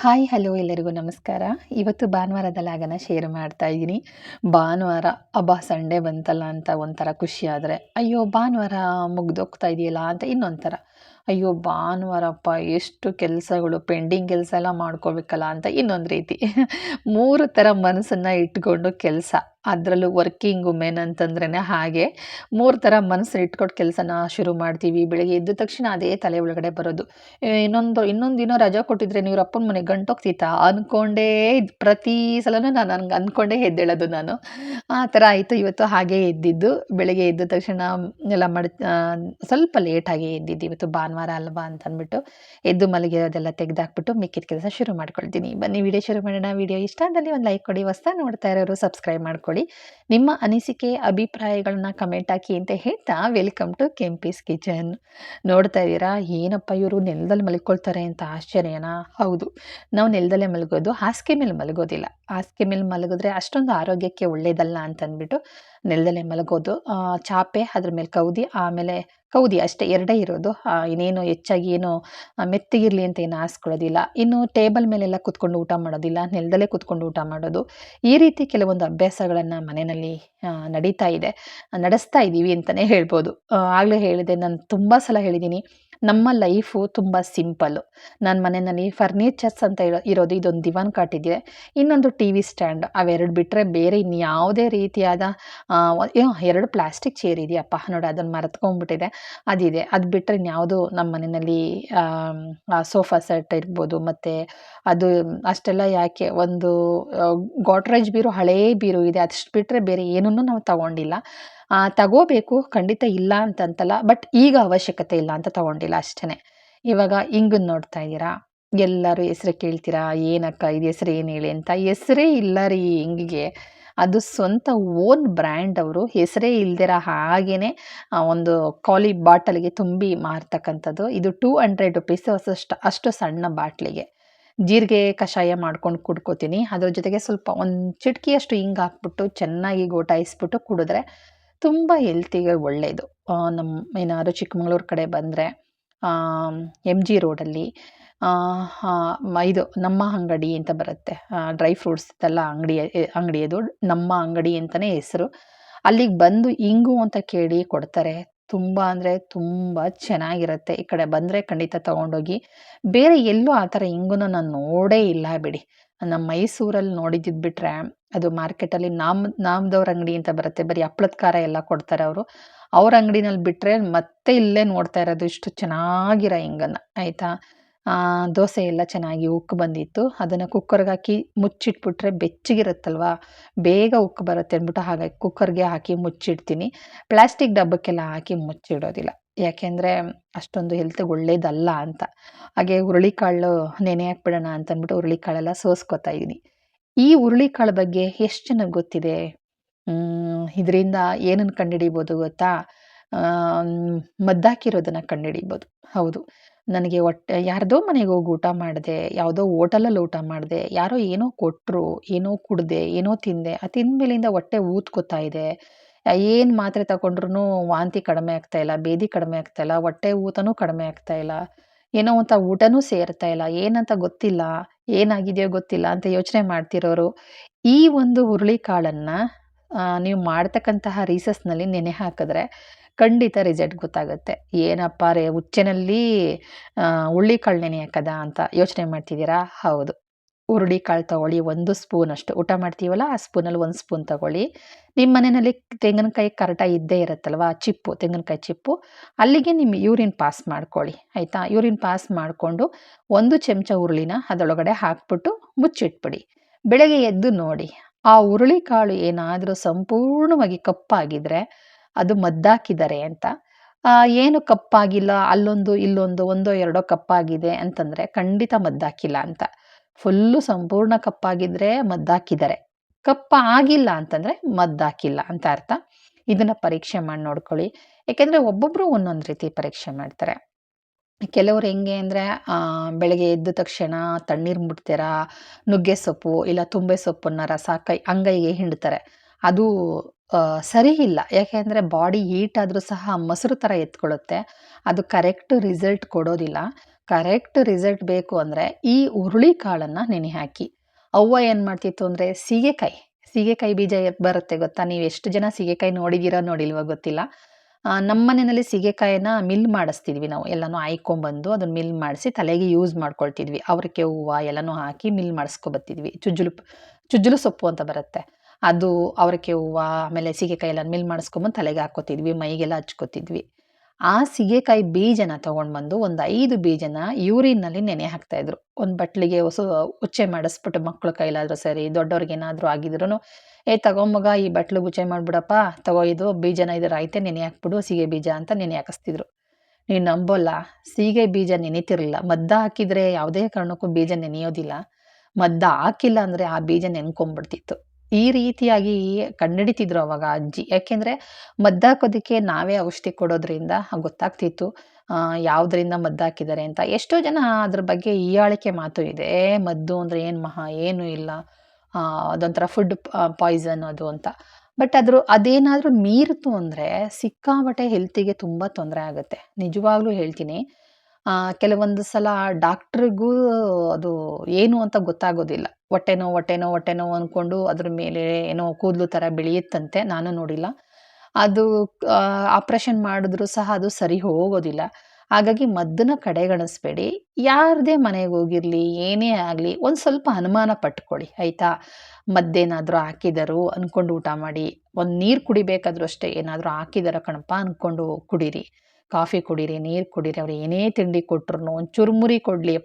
Hi, hello ಎಲ್ಲರಿಗೂ ನಮಸ್ಕಾರ. ಇವತ್ತು ಭಾನುವಾರದ ಲಾಗನ ಶೇರ್ ಮಾಡ್ತಾ ಇದ್ದೀನಿ. ಭಾನುವಾರ, ಅಬ್ಬಾ, ಸಂಡೇ ಬಂತಲ್ಲ ಅಂತ ಒಂಥರ ಖುಷಿ ಆದರೆ, ಅಯ್ಯೋ, ಭಾನುವಾರ ಮುಗ್ದೋಗ್ತಾ ಇದೆಯಲ್ಲ ಅಂತ ಇನ್ನೊಂಥರ. ಅಯ್ಯೋ ಭಾನುವಾರಪ್ಪ ಎಷ್ಟು ಕೆಲಸಗಳು ಪೆಂಡಿಂಗ್ ಕೆಲಸ ಎಲ್ಲ ಮಾಡ್ಕೋಬೇಕಲ್ಲ ಅಂತ ಇನ್ನೊಂದು ರೀತಿ. ಮೂರು ಥರ ಮನಸ್ಸನ್ನು ಇಟ್ಕೊಂಡು ಕೆಲಸ. ಅದರಲ್ಲೂ ವರ್ಕಿಂಗ್ ವುಮೆನ್ ಅಂತಂದ್ರೇ ಹಾಗೆ. ಮೂರು ಥರ ಮನಸ್ಸು ಇಟ್ಕೊಟ್ಟು ಕೆಲಸನ ಶುರು ಮಾಡ್ತೀವಿ ಬೆಳಗ್ಗೆ ಎದ್ದ ತಕ್ಷಣ ಅದೇ ತಲೆ ಒಳಗಡೆ ಬರೋದು. ಇನ್ನೊಂದು ಇನ್ನೊಂದು ದಿನ ರಜಾ ಕೊಟ್ಟಿದ್ರೆ ನೀವು ಅಪ್ಪನ ಮನೆಗೆ ಗಂಟೋಗ್ತಿತ್ತಾ ಅಂದ್ಕೊಂಡೇ ಪ್ರತಿ ಸಲನೂ ನಾನು ಹಂಗೆ ಅಂದ್ಕೊಂಡೇ ಎದ್ದೇಳೋದು ನಾನು. ಆ ಥರ ಆಯಿತು ಇವತ್ತು ಹಾಗೆ ಎದ್ದಿದ್ದು. ಬೆಳಗ್ಗೆ ಎದ್ದ ತಕ್ಷಣ ಎಲ್ಲ ಮಾಡಿ ಸ್ವಲ್ಪ ಲೇಟಾಗಿ ಎದ್ದಿದ್ದು. ಇವತ್ತು ಭಾನುವಾರ ಅಲ್ವಾ ಅಂತಂದ್ಬಿಟ್ಟು ಎದ್ದು ಮಲಗಿರೋದೆಲ್ಲ ತೆಗೆದಾಕ್ಬಿಟ್ಟು ಮಿಕ್ಕಿದ ಕೆಲಸ ಶುರು ಮಾಡ್ಕೊಳ್ತೀನಿ. ಬನ್ನಿ, ವಿಡಿಯೋ ಶುರು ಮಾಡೋಣ. ವಿಡಿಯೋ ಇಷ್ಟ ಆದಲ್ಲಿ ಒಂದು ಲೈಕ್ ಕೊಡಿ. ಹೊಸ ನೋಡ್ತಾ ಇರೋರು ಸಬ್ಸ್ಕ್ರೈಬ್ ಮಾಡ್ಕೊಳ್ಳಿ. ನಿಮ್ಮ ಅನಿಸಿಕೆ, ಅಭಿಪ್ರಾಯಗಳನ್ನ ಕಮೆಂಟ್ ಹಾಕಿ ಅಂತ ಹೇಳ್ತಾ ವೆಲ್ಕಮ್ ಟು ಕೆಂಪೀಸ್ ಕಿಚನ್ ನೋಡ್ತಾ ಇದ್ದೀರಾ? ಏನಪ್ಪ ಇವರು ನೆಲದಲ್ಲಿ ಮಲ್ಕೊಳ್ತಾರೆ ಅಂತ ಆಶ್ಚರ್ಯನಾ? ಹೌದು, ನಾವು ನೆಲದಲ್ಲೇ ಮಲಗೋದು, ಹಾಸಿಗೆ ಮೇಲೆ ಮಲಗೋದಿಲ್ಲ. ಹಾಸಿಗೆ ಮೇಲೆ ಮಲಗಿದ್ರೆ ಅಷ್ಟೊಂದು ಆರೋಗ್ಯಕ್ಕೆ ಒಳ್ಳೇದಲ್ಲ ಅಂತ ಅಂದ್ಬಿಟ್ಟು ನೆಲದಲ್ಲೇ ಮಲಗೋದು ಚಾಪೆ, ಅದ್ರ ಮೇಲೆ ಕೌದಿ, ಆಮೇಲೆ ಕೌದಿ ಅಷ್ಟೇ, ಎರಡೇ ಇರೋದು. ಇನ್ನೇನು ಹೆಚ್ಚಾಗಿ ಏನು ಮೆತ್ತಗಿರಲಿ ಅಂತ ಏನು ಆಸ್ಕೊಳ್ಳೋದಿಲ್ಲ ಇನ್ನು ಟೇಬಲ್ ಮೇಲೆಲ್ಲ ಕುತ್ಕೊಂಡು ಊಟ ಮಾಡೋದಿಲ್ಲ, ನೆಲದಲ್ಲೇ ಕುತ್ಕೊಂಡು ಊಟ ಮಾಡೋದು. ಈ ರೀತಿ ಕೆಲವೊಂದು ಅಭ್ಯಾಸಗಳನ್ನು ಮನೆಯಲ್ಲಿ ನಡೀತಾ ಇದೆ. ನಡೆಸ್ತಾ ಇದ್ದೀವಿ ಅಂತಲೇ ಹೇಳ್ಬೋದು. ಆಗಲೇ ಹೇಳಿದೆ, ನಾನು ತುಂಬ ಸಲ ಹೇಳಿದ್ದೀನಿ, ನಮ್ಮ ಲೈಫು ತುಂಬ ಸಿಂಪಲ್ಲು. ನನ್ನ ಮನೆಯಲ್ಲಿ ಫರ್ನಿಚರ್ಸ್ ಅಂತ ಇರೋ, ಇರೋದು ಇದೊಂದು ದಿವಾನ್ ಕಾಟಿದೆ ಇನ್ನೊಂದು ಟಿ ವಿ ಸ್ಟ್ಯಾಂಡ್, ಅವೆರಡು ಬಿಟ್ಟರೆ ಬೇರೆ ಇನ್ಯಾವುದೇ ರೀತಿಯಾದ ಎರಡು ಪ್ಲಾಸ್ಟಿಕ್ ಚೇರ್ ಇದೆಯಪ್ಪ, ನೋಡಿ ಅದನ್ನು ಮರೆತ್ಕೊಂಡ್ಬಿಟ್ಟಿದೆ. ಅದಿದೆ. ಅದು ಬಿಟ್ಟರೆ ಇನ್ಯಾವುದು ನಮ್ಮ ಮನೆಯಲ್ಲಿ ಸೋಫಾ ಸೆಟ್ ಇರ್ಬೋದು, ಮತ್ತು ಅದು ಅಷ್ಟೆಲ್ಲ ಯಾಕೆ ಒಂದು ಗೋಟ್ರೇಜ್ ಬೀರು, ಹಳೇ ಬೀರು ಇದೆ ಅಷ್ಟು ಬಿಟ್ಟರೆ ಬೇರೆ ಏನನ್ನೂ ನಾವು ತಗೊಂಡಿಲ್ಲ. ತಗೋಬೇಕು, ಖಂಡಿತ ಇಲ್ಲ ಅಂತಂತಲ್ಲ, ಬಟ್ ಈಗ ಅವಶ್ಯಕತೆ ಇಲ್ಲ ಅಂತ ತಗೊಂಡಿಲ್ಲ ಅಷ್ಟೇ ಇವಾಗ ಹಿಂಗನ್ ನೋಡ್ತಾ ಇದ್ದೀರಾ? ಎಲ್ಲರೂ ಹೆಸ್ರು ಕೇಳ್ತೀರಾ? ಏನಕ್ಕ, ಇದು ಹೆಸ್ರು ಏನು ಹೇಳಿ ಅಂತ? ಹೆಸರೇ ಇಲ್ಲ ರೀ ಹಿಂಗಿಗೆ ಅದು ಸ್ವಂತ ಓನ್ ಬ್ರ್ಯಾಂಡ್ ಅವರು, ಹೆಸರೇ ಇಲ್ದಿರ ಹಾಗೇನೆ ಒಂದು ಕಾಲಿ ಬಾಟಲ್ಗೆ ತುಂಬಿ ಮಾರ್ತಕ್ಕಂಥದ್ದು. ಇದು ಟೂ ಹಂಡ್ರೆಡ್ ರುಪೀಸ್ ಅಷ್ಟು ಅಷ್ಟು ಸಣ್ಣ ಬಾಟ್ಲಿಗೆ. ಜೀರಿಗೆ ಕಷಾಯ ಮಾಡ್ಕೊಂಡು ಕುಡ್ಕೋತೀನಿ. ಅದ್ರ ಜೊತೆಗೆ ಸ್ವಲ್ಪ ಒಂದು ಚಿಟಕಿಯಷ್ಟು ಹಿಂಗೆ ಹಾಕ್ಬಿಟ್ಟು ಚೆನ್ನಾಗಿ ಗೋಟಾಯಿಸ್ಬಿಟ್ಟು ಕುಡಿದ್ರೆ ತುಂಬ ಹೆಲ್ತಿಗೆ ಒಳ್ಳೆಯದು ನಮ್ಮ ಏನಾದ್ರು ಚಿಕ್ಕಮಗಳೂರು ಕಡೆ ಬಂದರೆ ಎಂ ಜಿ ರೋಡಲ್ಲಿ ಇದು ನಮ್ಮ ಅಂಗಡಿ ಅಂತ ಬರುತ್ತೆ. ಡ್ರೈ ಫ್ರೂಟ್ಸ್ ಎಲ್ಲ ಅಂಗಡಿ ಅಂಗಡಿ ಅದು ನಮ್ಮ ಅಂಗಡಿ ಅಂತಲೇ ಹೆಸರು. ಅಲ್ಲಿಗೆ ಬಂದು ಇಂಗು ಅಂತ ಕೇಳಿ ಕೊಡ್ತಾರೆ. ತುಂಬ ಅಂದರೆ ತುಂಬ ಚೆನ್ನಾಗಿರುತ್ತೆ. ಈ ಕಡೆ ಬಂದರೆ ಖಂಡಿತ ತೊಗೊಂಡೋಗಿ. ಬೇರೆ ಎಲ್ಲೂ ಆ ಥರ ಇಂಗುನ ನಾನು ನೋಡೇ ಇಲ್ಲ ಬಿಡಿ. ನಮ್ಮ ಮೈಸೂರಲ್ಲಿ ನೋಡಿದ್ದು ಬಿಟ್ಟರೆ ಅದು ಮಾರ್ಕೆಟಲ್ಲಿ ನಾಮ್, ನಾಮದವ್ರ ಅಂಗಡಿ ಅಂತ ಬರುತ್ತೆ. ಬರೀ ಹಪ್ಪಳದ ಖಾರ ಎಲ್ಲ ಕೊಡ್ತಾರೆ ಅವರು. ಅವ್ರ ಅಂಗಡಿನಲ್ಲಿ ಬಿಟ್ಟರೆ ಮತ್ತೆ ಇಲ್ಲೇ ನೋಡ್ತಾ ಇರೋದು ಇಷ್ಟು ಚೆನ್ನಾಗಿರೋ ಹಿಂಗನ್ನು ಆಯಿತಾ? ದೋಸೆ ಎಲ್ಲ ಚೆನ್ನಾಗಿ ಉಕ್ಕು ಬಂದಿತ್ತು. ಅದನ್ನು ಕುಕ್ಕರ್ಗೆ ಹಾಕಿ ಮುಚ್ಚಿಟ್ಬಿಟ್ರೆ ಬೆಚ್ಚಗಿರುತ್ತಲ್ವ? ಬೇಗ ಉಕ್ಕು ಬರುತ್ತೆ ಅಂದ್ಬಿಟ್ಟು ಹಾಗಾಗಿ ಕುಕ್ಕರ್ಗೆ ಹಾಕಿ ಮುಚ್ಚಿಡ್ತೀನಿ. ಪ್ಲಾಸ್ಟಿಕ್ ಡಬ್ಬಕ್ಕೆಲ್ಲ ಹಾಕಿ ಮುಚ್ಚಿಡೋದಿಲ್ಲ. ಯಾಕೆಂದರೆ ಅಷ್ಟೊಂದು ಹೆಲ್ತ್ಗೆ ಒಳ್ಳೇದಲ್ಲ ಅಂತ. ಹಾಗೆ ಹುರುಳಿಕಾಳು ನೆನೆ ಹಾಕ್ಬಿಡೋಣ ಅಂತ ಅಂದ್ಬಿಟ್ಟು ಹುರುಳಿಕಾಳೆಲ್ಲ ಸೋಸ್ಕೊತಾ ಇದ್ದೀನಿ. ಈ ಹುರುಳಿಕಾಳು ಬಗ್ಗೆ ಎಷ್ಟು ಜನಕ್ಕೆ ಗೊತ್ತಿದೆ? ಇದರಿಂದ ಏನನ್ನು ಕಂಡುಹಿಡಿಬೋದು ಗೊತ್ತಾ? ಮದ್ದಾಕಿರೋದನ್ನು ಕಂಡುಹಿಡಿಬೋದು. ಹೌದು. ನನಗೆ ಹೊಟ್ಟೆ ಯಾರ್ದೋ ಮನೆಗೆ ಹೋಗಿ ಊಟ ಮಾಡಿದೆ, ಯಾವುದೋ ಓಟಲಲ್ಲಿ ಊಟ ಮಾಡಿದೆ, ಯಾರೋ ಏನೋ ಕೊಟ್ಟರು ಏನೋ ಕುಡಿದೆ, ಏನೋ ತಿಂದೆ, ಆ ತಿಂದ್ಮೇಲಿಂದ ಹೊಟ್ಟೆ ಊದ್ಕೋತಾ ಇದೆ. ಏನು ಮಾತ್ರೆ ತಗೊಂಡ್ರು ವಾಂತಿ ಕಡಿಮೆ ಆಗ್ತಾ ಇಲ್ಲ, ಬೇದಿ ಕಡಿಮೆ ಆಗ್ತಾ ಇಲ್ಲ, ಹೊಟ್ಟೆ ಊತನೂ ಕಡಿಮೆ ಆಗ್ತಾ ಇಲ್ಲ, ಏನೋ ಅಂತ ಊಟನೂ ಸೇರ್ತಾ ಇಲ್ಲ, ಏನಂತ ಗೊತ್ತಿಲ್ಲ, ಏನಾಗಿದೆಯೋ ಗೊತ್ತಿಲ್ಲ ಅಂತ ಯೋಚನೆ ಮಾಡ್ತಿರೋರು. ಈ ಒಂದು ಹುರುಳಿಕಾಳನ್ನು ನೀವು ಮಾಡ್ತಕ್ಕಂತಹ ರೀಸಸ್ನಲ್ಲಿ ನೆನೆ ಹಾಕಿದ್ರೆ ಖಂಡಿತ ರಿಸಲ್ಟ್ ಗೊತ್ತಾಗುತ್ತೆ. ಏನಪ್ಪ ರೇ, ಹುಚ್ಚೆನಲ್ಲಿ ಹುರುಳಿಕಾಳು ನೆನೆ ಹಾಕದ ಅಂತ ಯೋಚನೆ ಮಾಡ್ತಿದ್ದೀರಾ? ಹೌದು. ಹುರುಳಿಕಾಳು ತಗೊಳ್ಳಿ, ಒಂದು ಸ್ಪೂನ್ ಅಷ್ಟು. ಊಟ ಮಾಡ್ತೀವಲ್ಲ, ಆ ಸ್ಪೂನಲ್ಲಿ ಒಂದು ಸ್ಪೂನ್ ತಗೊಳ್ಳಿ. ನಿಮ್ಮ ಮನೆಯಲ್ಲಿ ತೆಂಗಿನಕಾಯಿ ಕರಟ ಇದ್ದೇ ಇರುತ್ತಲ್ವ? ಚಿಪ್ಪು, ತೆಂಗಿನಕಾಯಿ ಚಿಪ್ಪು. ಅಲ್ಲಿಗೆ ನಿಮ್ಮ ಯೂರಿನ್ ಪಾಸ್ ಮಾಡ್ಕೊಳ್ಳಿ, ಆಯಿತಾ? ಯೂರಿನ್ ಪಾಸ್ ಮಾಡಿಕೊಂಡು ಒಂದು ಚಮಚ ಹುರುಳಿನ ಅದರೊಳಗಡೆ ಹಾಕ್ಬಿಟ್ಟು ಮುಚ್ಚಿಟ್ಬಿಡಿ. ಬೆಳಗ್ಗೆ ಎದ್ದು ನೋಡಿ, ಆ ಹುರುಳಿಕಾಳು ಏನಾದರೂ ಸಂಪೂರ್ಣವಾಗಿ ಕಪ್ಪಾಗಿದ್ರೆ ಅದು ಮದ್ದಾಕಿದ್ದಾರೆ ಅಂತ. ಏನು ಕಪ್ಪಾಗಿಲ್ಲ, ಅಲ್ಲೊಂದು, ಇಲ್ಲೊಂದು, ಒಂದೋ, ಎರಡೋ ಕಪ್ಪಾಗಿದೆ ಅಂತಂದರೆ ಖಂಡಿತ ಮದ್ದಾಕಿಲ್ಲ ಅಂತ. ಫುಲ್ಲು ಸಂಪೂರ್ಣ ಕಪ್ಪಾಗಿದ್ರೆ ಮದ್ದಾಕಿದ್ದಾರೆ ಕಪ್ಪ ಆಗಿಲ್ಲ ಅಂತಂದರೆ ಮದ್ದಾಕಿಲ್ಲ ಅಂತ ಅರ್ಥ. ಇದನ್ನು ಪರೀಕ್ಷೆ ಮಾಡಿ ನೋಡ್ಕೊಳ್ಳಿ. ಯಾಕೆಂದರೆ ಒಬ್ಬೊಬ್ಬರು ಒಂದೊಂದು ರೀತಿ ಪರೀಕ್ಷೆ ಮಾಡ್ತಾರೆ. ಕೆಲವ್ರು ಹೆಂಗೆ ಅಂದರೆ ಬೆಳಗ್ಗೆ ಎದ್ದ ತಕ್ಷಣ ತಣ್ಣೀರು ಮುಟ್ತೀರಾ, ನುಗ್ಗೆ ಸೊಪ್ಪು ಇಲ್ಲ ತುಂಬೆ ಸೊಪ್ಪನ್ನು ರಸ ಕೈ, ಅಂಗೈಗೆ ಹಿಂಡ್ತಾರೆ. ಅದು ಸರಿ ಇಲ್ಲ. ಯಾಕೆಂದರೆ ಬಾಡಿ ಹೀಟ್ ಆದರೂ ಸಹ ಮೊಸರು ಥರ ಎತ್ಕೊಳ್ಳುತ್ತೆ. ಅದು ಕರೆಕ್ಟ್ ರಿಸಲ್ಟ್ ಕೊಡೋದಿಲ್ಲ. ಕರೆಕ್ಟ್ ರಿಸಲ್ಟ್ ಬೇಕು ಅಂದರೆ ಈ ಹುರುಳಿಕಾಳನ್ನು ನೆನೆ ಹಾಕಿ ಅವ್ವ ಏನು ಮಾಡ್ತಿತ್ತು ಅಂದರೆ ಸೀಗೆಕಾಯಿ ಸೀಗೆಕಾಯಿ ಬೀಜ ಬರುತ್ತೆ ಗೊತ್ತಾ? ನೀವು ಎಷ್ಟು ಜನ ಸೀಗೆಕಾಯಿ ನೋಡಿದ್ದೀರೋ ನೋಡಿಲ್ವೋ ಗೊತ್ತಿಲ್ಲ. ನಮ್ಮ ಮನೆಯಲ್ಲಿ ಸೀಗೆಕಾಯಿನ ಮಿಲ್ ಮಾಡಿಸ್ತಿದ್ವಿ ನಾವು. ಎಲ್ಲನೂ ಆಯ್ಕೊಂಬಂದು ಅದನ್ನು ಮಿಲ್ ಮಾಡಿಸಿ ತಲೆಗೆ ಯೂಸ್ ಮಾಡ್ಕೊಳ್ತಿದ್ವಿ. ಅವ್ರಿಗೆ ಹೂವು ಎಲ್ಲನೂ ಹಾಕಿ ಮಿಲ್ ಮಾಡಿಸ್ಕೊಬತ್ತಿದ್ವಿ. ಚುಜ್ಜುಲು ಚುಜ್ಜುಲು ಸೊಪ್ಪು ಅಂತ ಬರುತ್ತೆ. ಅದು ಅವರಿಗೆ ಹೂವು, ಆಮೇಲೆ ಸೀಗೆಕಾಯಿ ಎಲ್ಲ ಮಿಲ್ ಮಾಡಿಸ್ಕೊಂಬಂದು ತಲೆಗೆ ಹಾಕೋತಿದ್ವಿ ಮೈಗೆಲ್ಲ ಹಚ್ಕೋತಿದ್ವಿ. ಆ ಸೀಗೆಕಾಯಿ ಬೀಜನ ತೊಗೊಂಡು ಬಂದು ಒಂದು ಐದು ಬೀಜನ ಯೂರಿನ್ನಲ್ಲಿ ನೆನೆ ಹಾಕ್ತಾಯಿದ್ರು. ಒಂದು ಬಟ್ಲಿಗೆ ಹೊಸ ಉಚ್ಚೆ ಮಾಡಿಸ್ಬಿಟ್ಟು ಮಕ್ಕಳ ಕೈಲಾದರೂ ಸರಿ ದೊಡ್ಡವ್ರಿಗೇನಾದರೂ ಆಗಿದ್ರು ಏ ತಗೊಂಬಗ ಈ ಬಟ್ಲು ಉಚ್ಚೆ ಮಾಡಿಬಿಡಪ್ಪ, ತಗೋ ಇದು ಬೀಜನ ಇದ್ರ ಐತೆ ನೆನೆ ಹಾಕ್ಬಿಡು, ಸೀಗೆ ಬೀಜ ಅಂತ ನೆನೆ ಹಾಕಿಸ್ತಿದ್ರು. ನೀವು ನಂಬೋಲ್ಲ, ಸೀಗೆ ಬೀಜ ನೆನೆತಿರಲಿಲ್ಲ. ಮದ್ದ ಹಾಕಿದರೆ ಯಾವುದೇ ಕಾರಣಕ್ಕೂ ಬೀಜ ನೆನೆಯೋದಿಲ್ಲ. ಮದ್ದ ಹಾಕಿಲ್ಲ ಅಂದರೆ ಆ ಬೀಜ ನೆನ್ಕೊಂಬಿಡ್ತಿತ್ತು. ಈ ರೀತಿಯಾಗಿ ಕಂಡಿಡಿತಿದ್ರು ಅವಾಗ ಅಜ್ಜಿ. ಯಾಕೆಂದರೆ ಮದ್ದಾಕೋದಕ್ಕೆ ನಾವೇ ಔಷಧಿ ಕೊಡೋದ್ರಿಂದ ಗೊತ್ತಾಗ್ತಿತ್ತು ಯಾವುದರಿಂದ ಮದ್ದು ಹಾಕಿದ್ದಾರೆ ಅಂತ. ಎಷ್ಟೋ ಜನ ಅದ್ರ ಬಗ್ಗೆ ಹೀಯಾಳಿಕೆ ಮಾತು ಇದೆ. ಮದ್ದು ಅಂದರೆ ಏನು ಮಹಾ, ಏನು ಇಲ್ಲ. ಅದೊಂಥರ ಫುಡ್ ಪಾಯ್ಸನ್ ಅದು ಅಂತ. ಬಟ್ ಅದ್ರ ಅದೇನಾದರೂ ಮೀರಿತು ಅಂದರೆ ಸಿಕ್ಕಾಬಟ್ಟೆ ಹೆಲ್ತಿಗೆ ತುಂಬ ತೊಂದರೆ ಆಗುತ್ತೆ. ನಿಜವಾಗ್ಲೂ ಹೇಳ್ತೀನಿ. ಕೆಲವೊಂದು ಸಲ ಡಾಕ್ಟ್ರಿಗೂ ಅದು ಏನು ಅಂತ ಗೊತ್ತಾಗೋದಿಲ್ಲ. ಹೊಟ್ಟೆ ನೋವು ಹೊಟ್ಟೆ ನೋವು ಹೊಟ್ಟೆ ಅಂದ್ಕೊಂಡು ಅದ್ರ ಮೇಲೆ ಏನೋ ಕೂದಲು ಥರ ಬೆಳೆಯುತ್ತಂತೆ, ನಾನು ನೋಡಿಲ್ಲ. ಅದು ಆಪ್ರೇಷನ್ ಮಾಡಿದ್ರೂ ಸಹ ಅದು ಸರಿ ಹೋಗೋದಿಲ್ಲ. ಹಾಗಾಗಿ ಮದ್ದನ್ನ ಕಡೆಗಣಿಸ್ಬೇಡಿ. ಯಾರದೇ ಮನೆಗೆ ಹೋಗಿರಲಿ, ಏನೇ ಆಗಲಿ, ಒಂದು ಸ್ವಲ್ಪ ಅನುಮಾನ ಪಟ್ಕೊಳ್ಳಿ, ಆಯಿತಾ? ಮದ್ದೇನಾದರೂ ಹಾಕಿದರು ಅಂದ್ಕೊಂಡು ಊಟ ಮಾಡಿ, ಒಂದು ನೀರು ಕುಡಿಬೇಕಾದ್ರೂ ಅಷ್ಟೇ ಏನಾದರೂ ಹಾಕಿದಾರ ಕಣಪ್ಪ ಅಂದ್ಕೊಂಡು ಕುಡೀರಿ. ಕಾಫಿ ಕುಡೀರಿ, ನೀರು ಕುಡೀರಿ, ಅವ್ರು ಏನೇ ತಿಂಡಿ ಕೊಟ್ರು ಒಂದು ಚುರುಮುರಿ ಕೊಡಲಿ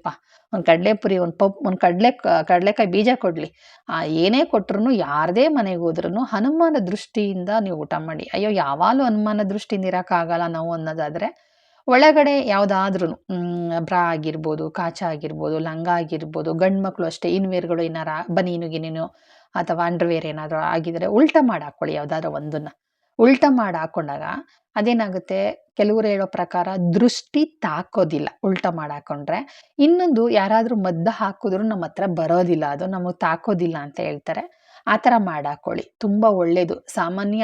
ಒಂದು ಕಡಲೆಪುರಿ, ಒಂದು ಪಪ್, ಒಂದು ಕಡಲೆ, ಕಡಲೆಕಾಯಿ ಬೀಜ ಕೊಡಲಿ. ಆ, ಏನೇ ಕೊಟ್ರು ಯಾರದೇ ಮನೆಗೆ ಹೋದ್ರೂ ಹನುಮಾನ ದೃಷ್ಟಿಯಿಂದ ನೀವು ಊಟ ಮಾಡಿ. ಅಯ್ಯೋ, ಯಾವಾಗಲೂ ಹನುಮಾನ ದೃಷ್ಟಿಯಿಂದ ಇರೋಕ್ಕಾಗಲ್ಲ ನಾವು ಅನ್ನೋದಾದರೆ, ಒಳಗಡೆ ಯಾವುದಾದ್ರೂ ಬ್ರಾ ಆಗಿರ್ಬೋದು, ಕಾಚ ಆಗಿರ್ಬೋದು, ಲಂಗ ಆಗಿರ್ಬೋದು, ಗಂಡು ಮಕ್ಕಳು ಅಷ್ಟೇ, ಇನ್ವೇರ್ಗಳು ಏನಾರ ಬನೀನು ಗಿನೀನು ಅಥವಾ ಅಂಡರ್ವೇರ್ ಏನಾದರೂ ಆಗಿದ್ರೆ ಉಲ್ಟ ಮಾಡಿ ಹಾಕ್ಕೊಳ್ಳಿ ಯಾವುದಾದ್ರೂ ಒಂದನ್ನು. ಉಲ್ಟ ಮಾಡಿ ಹಾಕೊಂಡಾಗ ಅದೇನಾಗುತ್ತೆ? ಕೆಲವರು ಹೇಳೋ ಪ್ರಕಾರ ದೃಷ್ಟಿ ತಾಕೋದಿಲ್ಲ ಉಲ್ಟ ಮಾಡಿ ಹಾಕೊಂಡ್ರೆ. ಇನ್ನೊಂದು ಯಾರಾದರೂ ಮದ್ದು ಹಾಕಿದ್ರು ನಮ್ಮ ಹತ್ರ ಬರೋದಿಲ್ಲ, ಅದು ನಮಗೆ ತಾಕೋದಿಲ್ಲ ಅಂತ ಹೇಳ್ತಾರೆ. ಆ ಥರ ಮಾಡಿ ಹಾಕೊಳ್ಳಿ. ತುಂಬ ಒಳ್ಳೆಯದು ಸಾಮಾನ್ಯ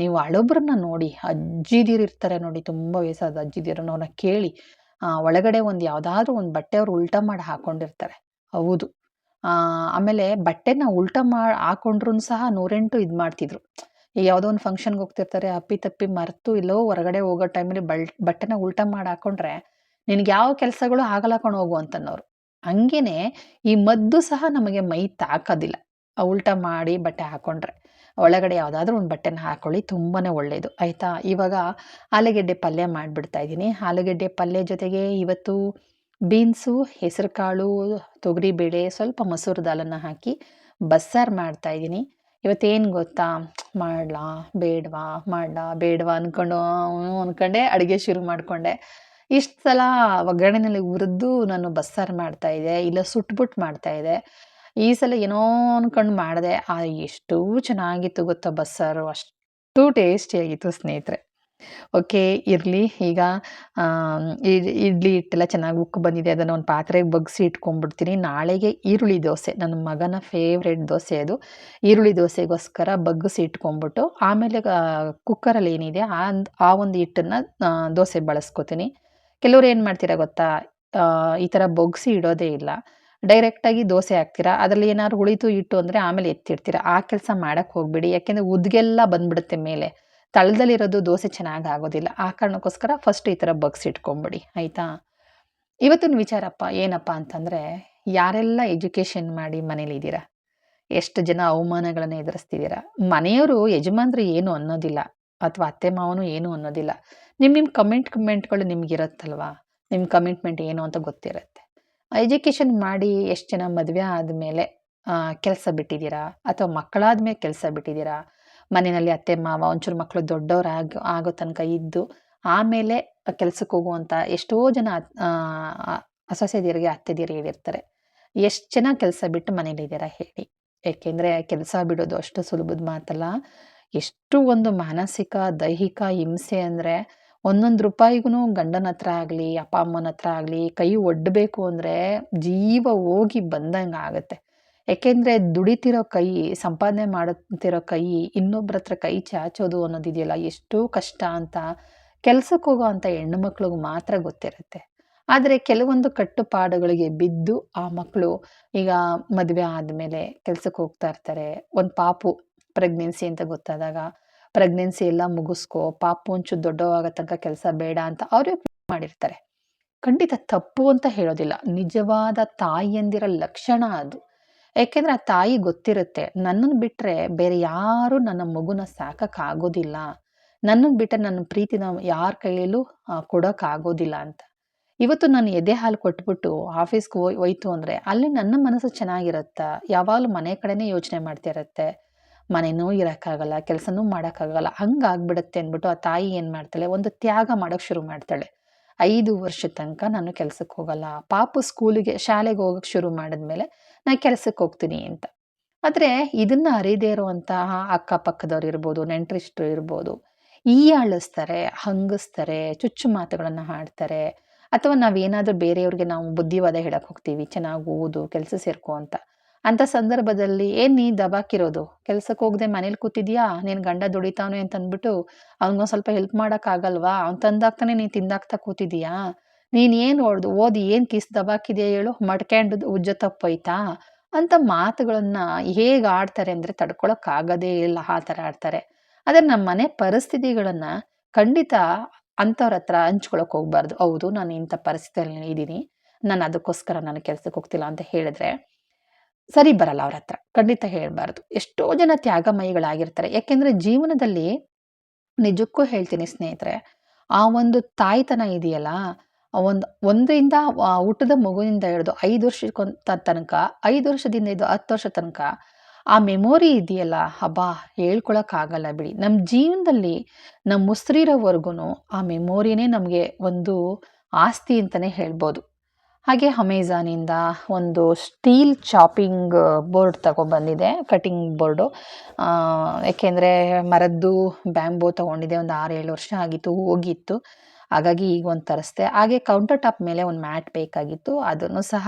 ನೀವು ಹಳಬ್ರನ್ನ ನೋಡಿ, ಅಜ್ಜಿದಿರು ಇರ್ತಾರೆ ನೋಡಿ, ತುಂಬ ವಯಸ್ಸಾದ ಅಜ್ಜಿದಿರನ್ನ ಅವ್ರನ್ನ ಕೇಳಿ ಒಳಗಡೆ ಒಂದು ಯಾವುದಾದ್ರೂ ಒಂದು ಬಟ್ಟೆ ಅವ್ರು ಉಲ್ಟ ಮಾಡಿ ಹಾಕೊಂಡಿರ್ತಾರೆ. ಹೌದು. ಆಮೇಲೆ ಬಟ್ಟೆನ ಉಲ್ಟ ಮಾಡಿ ಹಾಕೊಂಡ್ರು ಸಹ ನೂರೆಂಟು ಇದು ಮಾಡ್ತಿದ್ರು. ಯಾವುದೋ ಒಂದು ಫಂಕ್ಷನ್ಗೆ ಹೋಗ್ತಿರ್ತಾರೆ, ಅಪ್ಪಿ ತಪ್ಪಿ ಮರೆತು ಇಲ್ಲೋ ಹೊರಗಡೆ ಹೋಗೋ ಟೈಮಲ್ಲಿ ಬಲ್, ಬಟ್ಟೆನ ಉಲ್ಟ ಮಾಡಿ ಹಾಕೊಂಡ್ರೆ ನಿನಗೆ ಯಾವ ಕೆಲಸಗಳು ಆಗಲ್ಲ ಹೋಗು ಅಂತನ್ನೋರು. ಹಂಗೇನೆ ಈ ಮದ್ದು ಸಹ ನಮಗೆ ಮೈ ತಾಕೋದಿಲ್ಲ. ಉಲ್ಟ ಮಾಡಿ ಬಟ್ಟೆ ಹಾಕೊಂಡ್ರೆ ಒಳಗಡೆ ಯಾವುದಾದ್ರೂ ಒಂದು ಬಟ್ಟೆನ ಹಾಕೊಳ್ಳಿ ತುಂಬಾ ಒಳ್ಳೆಯದು ಆಯಿತಾ? ಇವಾಗ ಆಲೂಗೆಡ್ಡೆ ಪಲ್ಯ ಮಾಡಿಬಿಡ್ತಾ ಇದ್ದೀನಿ. ಆಲೂಗೆಡ್ಡೆ ಪಲ್ಯ ಜೊತೆಗೆ ಇವತ್ತು ಬೀನ್ಸು, ಹೆಸರುಕಾಳು, ತೊಗರಿಬೇಳೆ, ಸ್ವಲ್ಪ ಮೊಸರು ದಾಲನ್ನು ಹಾಕಿ ಬಸ್ಸಾರು ಮಾಡ್ತಾಯಿದ್ದೀನಿ ಇವತ್ತೇನು ಗೊತ್ತಾ? ಮಾಡಲಾ? ಬೇಡವಾ? ಮಾಡಲಾ? ಬೇಡವಾ ಅಂದ್ಕೊಂಡು ಅಂದ್ಕೊಂಡೆ ಅಡುಗೆ ಶುರು ಮಾಡಿಕೊಂಡೆ. ಇಷ್ಟು ಸಲ ಒಗ್ಗರಣೆನಲ್ಲಿ ಹುರಿದು ನಾನು ಬಸ್ಸಾರು ಮಾಡ್ತಾಯಿದ್ದೆ ಇಲ್ಲ ಸುಟ್ಬಿಟ್ಟು ಮಾಡ್ತಾಯಿದ್ದೆ ಈ ಸಲ ಏನೋ ಅಂದ್ಕೊಂಡು ಮಾಡಿದೆ. ಆ, ಎಷ್ಟು ಚೆನ್ನಾಗಿತ್ತು ಗೊತ್ತಾ ಬಸ್ಸಾರು. ಅಷ್ಟು ಟೇಸ್ಟಿಯಾಗಿತ್ತು ಸ್ನೇಹಿತರೆ. ಓಕೆ, ಇರಲಿ. ಈಗ ಇಡ್ಲಿ ಹಿಟ್ಟೆಲ್ಲ ಚೆನ್ನಾಗಿ ಉಕ್ಕು ಬಂದಿದೆ. ಅದನ್ನು ಒಂದು ಪಾತ್ರೆಗೆ ಬಗ್ಸಿ ಇಟ್ಕೊಂಡ್ಬಿಡ್ತೀನಿ ನಾಳೆಗೆ ಈರುಳ್ಳಿ ದೋಸೆ. ನನ್ನ ಮಗನ ಫೇವ್ರೇಟ್ ದೋಸೆ ಅದು. ಈರುಳ್ಳಿ ದೋಸೆಗೋಸ್ಕರ ಬಗ್ಗಿಸಿ ಇಟ್ಕೊಂಡ್ಬಿಟ್ಟು ಆಮೇಲೆ ಕುಕ್ಕರಲ್ಲಿ ಏನಿದೆ ಆ ಆ ಒಂದು ಹಿಟ್ಟನ್ನು ದೋಸೆ ಬಳಸ್ಕೊತೀನಿ. ಕೆಲವ್ರು ಏನು ಮಾಡ್ತೀರಾ ಗೊತ್ತಾ? ಈ ಥರ ಬೊಗ್ಸಿ ಇಡೋದೇ ಇಲ್ಲ. ಡೈರೆಕ್ಟಾಗಿ ದೋಸೆ ಹಾಕ್ತೀರಾ? ಅದರಲ್ಲಿ ಏನಾದ್ರು ಉಳಿತು ಇಟ್ಟು ಅಂದರೆ ಆಮೇಲೆ ಎತ್ತಿಡ್ತೀರಾ? ಆ ಕೆಲಸ ಮಾಡೋಕ್ಕೆ ಹೋಗ್ಬಿಡಿ. ಯಾಕೆಂದರೆ ಉದ್ಗೆಲ್ಲ ಬಂದ್ಬಿಡುತ್ತೆ ಮೇಲೆ. ತಳದಲ್ಲಿರೋದು ದೋಸೆ ಚೆನ್ನಾಗಿ ಆಗೋದಿಲ್ಲ. ಆ ಕಾರಣಕ್ಕೋಸ್ಕರ ಫಸ್ಟ್ ಈ ಥರ ಇಟ್ಕೊಂಬಿಡಿ. ಆಯಿತಾ? ಇವತ್ತಿನ ವಿಚಾರಪ್ಪ ಏನಪ್ಪ ಅಂತಂದರೆ, ಯಾರೆಲ್ಲ ಎಜುಕೇಷನ್ ಮಾಡಿ ಮನೇಲಿದ್ದೀರಾ ಎಷ್ಟು ಜನ ಅವಮಾನಗಳನ್ನು ಎದುರಿಸ್ತಿದ್ದೀರಾ? ಮನೆಯವರು ಯಜಮಾನ್ರು ಏನು ಅನ್ನೋದಿಲ್ಲ ಅಥವಾ ಅತ್ತೆ ಮಾವನು ಏನು ಅನ್ನೋದಿಲ್ಲ. ನಿಮ್ಮ ನಿಮ್ಮ ಕಮೆಂಟ್ ಕಮೆಂಟ್ಗಳು ನಿಮ್ಗಿರುತ್ತಲ್ವಾ? ನಿಮ್ಮ ಕಮಿಟ್ಮೆಂಟ್ ಏನು ಅಂತ ಗೊತ್ತಿರುತ್ತೆ. ಎಜುಕೇಷನ್ ಮಾಡಿ ಎಷ್ಟು ಜನ ಮದುವೆ ಆದಮೇಲೆ ಕೆಲಸ ಬಿಟ್ಟಿದ್ದೀರಾ? ಅಥವಾ ಮಕ್ಕಳಾದ ಮೇಲೆ ಕೆಲಸ ಬಿಟ್ಟಿದ್ದೀರಾ? ಮನೆಯಲ್ಲಿ ಅತ್ತೆ, ಮಾವ ಒಂಚೂರು ಮಕ್ಕಳು ದೊಡ್ಡವ್ರು ಆಗ ತನಕ ಇದ್ದು ಆಮೇಲೆ ಕೆಲಸಕ್ಕೆ ಹೋಗುವಂಥ ಎಷ್ಟೋ ಜನ ಸೊಸೆದಿರಿಗೆ ಅತ್ತೆದಿಯರು ಹೇಳಿರ್ತಾರೆ. ಎಷ್ಟು ಜನ ಕೆಲಸ ಬಿಟ್ಟು ಮನೇಲಿದ್ದೀರಾ ಹೇಳಿ. ಏಕೆಂದರೆ ಕೆಲಸ ಬಿಡೋದು ಅಷ್ಟು ಸುಲಭದ ಮಾತಲ್ಲ. ಎಷ್ಟು ಒಂದು ಮಾನಸಿಕ, ದೈಹಿಕ ಹಿಂಸೆ ಅಂದರೆ ಒಂದೊಂದು ರೂಪಾಯಿಗೂ ಗಂಡನ ಹತ್ರ ಆಗಲಿ, ಅಪ್ಪ, ಅಮ್ಮನ ಹತ್ರ ಆಗಲಿ ಕೈ ಒಡ್ಡಬೇಕು ಅಂದರೆ ಜೀವ ಹೋಗಿ ಬಂದಂಗೆ ಆಗುತ್ತೆ ಯಾಕೆಂದರೆ ದುಡಿತಿರೋ ಕೈ, ಸಂಪಾದನೆ ಮಾಡುತ್ತಿರೋ ಕೈ, ಇನ್ನೊಬ್ರ ಹತ್ರ ಕೈ ಚಾಚೋದು ಅನ್ನೋದಿದೆಯಲ್ಲ, ಎಷ್ಟು ಕಷ್ಟ ಅಂತ ಕೆಲ್ಸಕ್ಕೆ ಹೋಗೋ ಅಂತ ಹೆಣ್ಣು ಮಕ್ಳಿಗೆ ಮಾತ್ರ ಗೊತ್ತಿರುತ್ತೆ. ಆದರೆ ಕೆಲವೊಂದು ಕಟ್ಟುಪಾಡುಗಳಿಗೆ ಬಿದ್ದು ಆ ಮಕ್ಕಳು ಈಗ ಮದುವೆ ಆದಮೇಲೆ ಕೆಲ್ಸಕ್ಕೆ ಹೋಗ್ತಾ ಇರ್ತಾರೆ. ಒಂದು ಪಾಪು ಪ್ರೆಗ್ನೆನ್ಸಿ ಅಂತ ಗೊತ್ತಾದಾಗ, ಪ್ರೆಗ್ನೆನ್ಸಿ ಎಲ್ಲ ಮುಗಿಸ್ಕೋ, ಪಾಪು ಒಂಚೂರು ದೊಡ್ಡವಾಗ ತನಕ ಕೆಲಸ ಬೇಡ ಅಂತ ಅವರೇ ಮಾಡಿರ್ತಾರೆ. ಖಂಡಿತ ತಪ್ಪು ಅಂತ ಹೇಳೋದಿಲ್ಲ. ನಿಜವಾದ ತಾಯಿಯಂದಿರ ಲಕ್ಷಣ ಅದು. ಯಾಕೆಂದ್ರೆ ಆ ತಾಯಿ ಗೊತ್ತಿರುತ್ತೆ ನನ್ನನ್ನು ಬಿಟ್ಟರೆ ಬೇರೆ ಯಾರು ನನ್ನ ಮಗುನ ಸಾಕಕ್ಕಾಗೋದಿಲ್ಲ. ನನ್ನನ್ನು ಬಿಟ್ಟರೆ ನನ್ನ ಪ್ರೀತಿನ ಯಾರ ಕೈಯಲ್ಲೂ ಕೊಡೋಕ್ಕಾಗೋದಿಲ್ಲ ಅಂತ. ಇವತ್ತು ನಾನು ಎದೆ ಹಾಲು ಕೊಟ್ಬಿಟ್ಟು ಆಫೀಸ್ಗೆ ಹೋಯ್, ಹೋಯ್ತು ಅಂದರೆ ಅಲ್ಲಿ ನನ್ನ ಮನಸ್ಸು ಚೆನ್ನಾಗಿರುತ್ತಾ. ಯಾವಾಗಲೂ ಮನೆ ಕಡೆನೇ ಯೋಚನೆ ಮಾಡ್ತಾ ಮನೆನೂ ಇರೋಕ್ಕಾಗಲ್ಲ, ಕೆಲಸನೂ ಮಾಡೋಕ್ಕಾಗಲ್ಲ. ಹಂಗಾಗ್ಬಿಡುತ್ತೆ ಅಂದ್ಬಿಟ್ಟು ಆ ತಾಯಿ ಏನು ಮಾಡ್ತಾಳೆ, ಒಂದು ತ್ಯಾಗ ಮಾಡೋಕ್ಕೆ ಶುರು ಮಾಡ್ತಾಳೆ. ಐದು ವರ್ಷದ ತನಕ ನಾನು ಕೆಲ್ಸಕ್ಕೆ ಹೋಗಲ್ಲ. ಪಾಪು ಸ್ಕೂಲಿಗೆ ಶಾಲೆಗೆ ಹೋಗಕ್ಕೆ ಶುರು ಮಾಡಿದ್ಮೇಲೆ ನಾನು ಕೆಲಸಕ್ಕೆ ಹೋಗ್ತೀನಿ ಅಂತ. ಆದರೆ ಇದನ್ನು ಅರಿದೇ ಇರುವಂತಹ ಅಕ್ಕಪಕ್ಕದವ್ರು ಇರ್ಬೋದು ನೆಂಟರಿಷ್ಟರು ಇರ್ಬೋದು, ಈ ಅಳಿಸ್ತಾರೆ ಹಂಗಿಸ್ತಾರೆ, ಚುಚ್ಚು ಮಾತುಗಳನ್ನು ಹಾಡ್ತಾರೆ, ಅಥವಾ ನಾವೇನಾದರೂ ಬೇರೆಯವ್ರಿಗೆ ನಾವು ಬುದ್ಧಿವಾದ ಹೇಳಕ್ಕೆ ಹೋಗ್ತೀವಿ, ಚೆನ್ನಾಗಿ ಓದು, ಕೆಲಸ ಸೇರ್ಕೋ ಅಂತ. ಅಂಥ ಸಂದರ್ಭದಲ್ಲಿ, ಏನು ನೀ ದಬಾಕಿರೋದು? ಕೆಲಸಕ್ಕೆ ಹೋಗದೆ ಮನೇಲಿ ಕೂತಿದ್ಯಾ? ನೀನು ಗಂಡ ದುಡಿತಾವನೆ ಅಂತ ಅಂದ್ಬಿಟ್ಟು ಅವ್ನಿಗೊಂದು ಸ್ವಲ್ಪ ಹೆಲ್ಪ್ ಮಾಡೋಕ್ಕಾಗಲ್ವಾ ಅವ್ನು ತಂದಾಗ್ತಾನೆ ನೀನು ತಿಂದಾಗ್ತಾ ಕೂತಿದೀಯಾ? ನೀನು ಏನು ಓಡ್ದು, ಓದಿ ಏನು ಕಿಸ್ ದಬಾಕಿದೆಯಾ ಹೇಳು ಮಡ್ಕ್ಯಾಂಡು ಉಜ್ಜ ತಪ್ಪೋಯ್ತಾ ಅಂತ ಮಾತುಗಳನ್ನ ಹೇಗೆ ಆಡ್ತಾರೆ ಅಂದರೆ ತಡ್ಕೊಳಕ್ಕಾಗೋದೇ ಇಲ್ಲ, ಆ ಥರ ಆಡ್ತಾರೆ. ಆದರೆ ನಮ್ಮ ಮನೆ ಪರಿಸ್ಥಿತಿಗಳನ್ನು ಖಂಡಿತ ಅಂಥವ್ರ ಹತ್ರ ಹಂಚ್ಕೊಳಕ್ ಹೋಗ್ಬಾರ್ದು. ಹೌದು, ನಾನು ಇಂಥ ಪರಿಸ್ಥಿತಿಯಲ್ಲಿ ಇದ್ದೀನಿ. ನಾನು ಅದಕ್ಕೋಸ್ಕರ ನಾನು ಕೆಲ್ಸಕ್ಕೆ ಹೋಗ್ತಿಲ್ಲ ಅಂತ ಹೇಳಿದ್ರೆ ಸರಿ ಬರಲ್ಲ ಅವ್ರ ಹತ್ರ. ಖಂಡಿತ ಹೇಳಬಾರ್ದು. ಎಷ್ಟೋ ಜನ ತ್ಯಾಗಮಯಿಗಳಾಗಿರ್ತಾರೆ. ಯಾಕೆಂದ್ರೆ ಜೀವನದಲ್ಲಿ ನಿಜಕ್ಕೂ ಹೇಳ್ತೀನಿ ಸ್ನೇಹಿತರೆ, ಆ ಒಂದು ತಾಯ್ತನ ಇದೆಯಲ್ಲ ಒಂದು, ಒಂದರಿಂದ ಊಟದ ಮಗುವಿನಿಂದ ಹಿಡಿದು ಐದು ವರ್ಷಕ್ಕೊಂತ ತನಕ, ಐದು ವರ್ಷದಿಂದ ಇದು ಹತ್ತು ವರ್ಷ ತನಕ ಆ ಮೆಮೊರಿ ಇದೆಯಲ್ಲ, ಹಬ್ಬಾ, ಹೇಳ್ಕೊಳಕ್ಕಾಗಲ್ಲ ಬಿಡಿ. ನಮ್ಮ ಜೀವನದಲ್ಲಿ ನಮ್ಮ ಮುಸ್ರಿರೋವರೆಗೂ ಆ ಮೆಮೊರಿನೇ ನಮಗೆ ಒಂದು ಆಸ್ತಿ ಅಂತಲೇ ಹೇಳ್ಬೋದು. ಹಾಗೆ ಅಮೆಝಾನಿಂದ ಒಂದು ಸ್ಟೀಲ್ ಚಾಪಿಂಗ್ ಬೋರ್ಡ್ ತಗೊಬಂದಿದೆ ಕಟಿಂಗ್ ಬೋರ್ಡು ಯಾಕೆಂದರೆ ಮರದ್ದು ಬ್ಯಾಂಬೋ ತೊಗೊಂಡಿದೆ, ಒಂದು ಆರು ಏಳು ವರ್ಷ ಆಗಿತ್ತು, ಹೋಗಿತ್ತು. ಹಾಗಾಗಿ ಈಗ ಒಂದು ತರಿಸ್ದೆ. ಹಾಗೆ ಕೌಂಟರ್ ಟಾಪ್ ಮೇಲೆ ಒಂದು ಮ್ಯಾಟ್ ಬೇಕಾಗಿತ್ತು. ಅದನ್ನು ಸಹ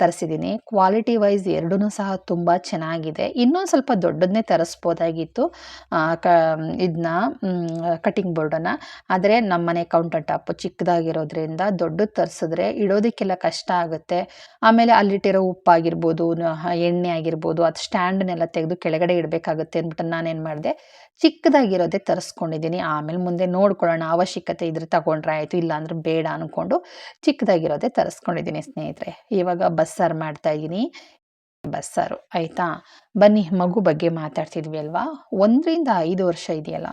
ತರಿಸಿದ್ದೀನಿ ಕ್ವಾಲಿಟಿ ವೈಸ್ ಎರಡೂ ಸಹ ತುಂಬ ಚೆನ್ನಾಗಿದೆ. ಇನ್ನೊಂದು ಸ್ವಲ್ಪ ದೊಡ್ಡದನ್ನೇ ತರಿಸ್ಬೋದಾಗಿತ್ತು. ಕ ಇದನ್ನ ಕಟಿಂಗ್ ಬೋರ್ಡನ್ನು ಆದರೆ ನಮ್ಮನೆ ಕೌಂಟರ್ ಟಾಪ್ ಚಿಕ್ಕದಾಗಿರೋದ್ರಿಂದ ದೊಡ್ಡದು ತರಿಸಿದ್ರೆ ಇಡೋದಕ್ಕೆಲ್ಲ ಕಷ್ಟ ಆಗುತ್ತೆ. ಆಮೇಲೆ ಅಲ್ಲಿಟ್ಟಿರೋ ಉಪ್ಪಾಗಿರ್ಬೋದು ಎಣ್ಣೆ ಆಗಿರ್ಬೋದು, ಅದು ಸ್ಟ್ಯಾಂಡನ್ನೆಲ್ಲ ತೆಗೆದು ಕೆಳಗಡೆ ಇಡಬೇಕಾಗುತ್ತೆ ಅಂದ್ಬಿಟ್ಟು ನಾನೇನು ಮಾಡಿದೆ. ಚಿಕ್ಕದಾಗಿರೋದೇ ತರಿಸ್ಕೊಂಡಿದ್ದೀನಿ. ಆಮೇಲೆ ಮುಂದೆ ನೋಡ್ಕೊಳ್ಳೋಣ, ಅವಶ್ಯಕತೆ ಇದ್ರೆ ತಗೊಂಡ್ರೆ ಆಯಿತು, ಇಲ್ಲಾಂದ್ರೆ ಬೇಡ ಅಂದ್ಕೊಂಡು ಚಿಕ್ಕದಾಗಿರೋದೇ ತರಿಸ್ಕೊಂಡಿದ್ದೀನಿ ಸ್ನೇಹಿತರೆ. ಇವಾಗ ಬಸ್ಸಾರು ಮಾಡ್ತಾಯಿದ್ದೀನಿ ಬಸ್ಸಾರು, ಆಯಿತಾ? ಬನ್ನಿ, ಮಗು ಬಗ್ಗೆ ಮಾತಾಡ್ತಿದ್ವಿ ಅಲ್ವಾ? ಒಂದರಿಂದ ಐದು ವರ್ಷ ಇದೆಯಲ್ಲ?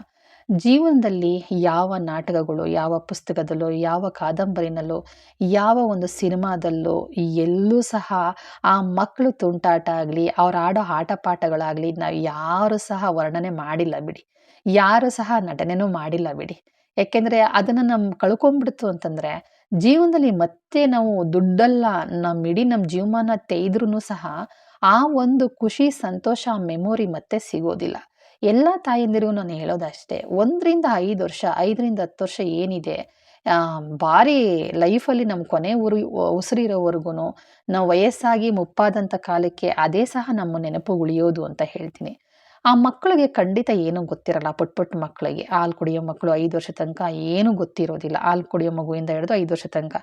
ಜೀವನದಲ್ಲಿ ಯಾವ ನಾಟಕಗಳು, ಯಾವ ಪುಸ್ತಕದಲ್ಲೋ, ಯಾವ ಕಾದಂಬರಿನಲ್ಲೋ, ಯಾವ ಒಂದು ಸಿನಿಮಾದಲ್ಲೋ ಎಲ್ಲೂ ಸಹ ಆ ಮಕ್ಕಳು ತುಂಟಾಟ ಆಗಲಿ, ಅವ್ರು ಆಡೋ ಆಟ ಪಾಠಗಳಾಗಲಿ ನಾವು ಯಾರು ಸಹ ವರ್ಣನೆ ಮಾಡಿಲ್ಲ ಬಿಡಿ. ಯಾರು ಸಹ ನಟನೆನೂ ಮಾಡಿಲ್ಲ ಬಿಡಿ. ಯಾಕೆಂದರೆ ಅದನ್ನು ನಮ್ಮ ಕಳ್ಕೊಂಡ್ಬಿಡ್ತು ಅಂತಂದರೆ ಜೀವನದಲ್ಲಿ ಮತ್ತೆ ನಾವು ದುಡ್ಡಲ್ಲ ನಮ್ಮ ಇಡೀ ನಮ್ಮ ಜೀವಮಾನ ತೆಗೆದ್ರೂ ಸಹ ಆ ಒಂದು ಖುಷಿ, ಸಂತೋಷ ಮೆಮೊರಿ ಮತ್ತೆ ಸಿಗೋದಿಲ್ಲ. ಎಲ್ಲ ತಾಯಂದಿರಿಗೂ ನಾನು ಹೇಳೋದಷ್ಟೇ, ಒಂದರಿಂದ ಐದು ವರ್ಷ, ಐದರಿಂದ ಹತ್ತು ವರ್ಷ ಏನಿದೆ ಭಾರಿ ಲೈಫಲ್ಲಿ ನಮ್ಮ ಕೊನೆ ಊರು ಉಸಿರಿರೋವರೆಗೂ ನಾವು ವಯಸ್ಸಾಗಿ ಮುಪ್ಪಾದಂಥ ಕಾಲಕ್ಕೆ ಅದೇ ಸಹ ನಮ್ಮ ನೆನಪು ಉಳಿಯೋದು ಅಂತ ಹೇಳ್ತೀನಿ. ಆ ಮಕ್ಕಳಿಗೆ ಖಂಡಿತ ಏನೂ ಗೊತ್ತಿರಲ್ಲ, ಪುಟ್ ಪುಟ್ಟ ಮಕ್ಕಳಿಗೆ, ಹಾಲು ಕುಡಿಯೋ ಮಕ್ಕಳು ಐದು ವರ್ಷ ತನಕ ಏನೂ ಗೊತ್ತಿರೋದಿಲ್ಲ, ಹಾಲು ಕುಡಿಯೋ ಮಗುವಿಂದ ಹಿಡಿದು ಐದು ವರ್ಷ ತನಕ.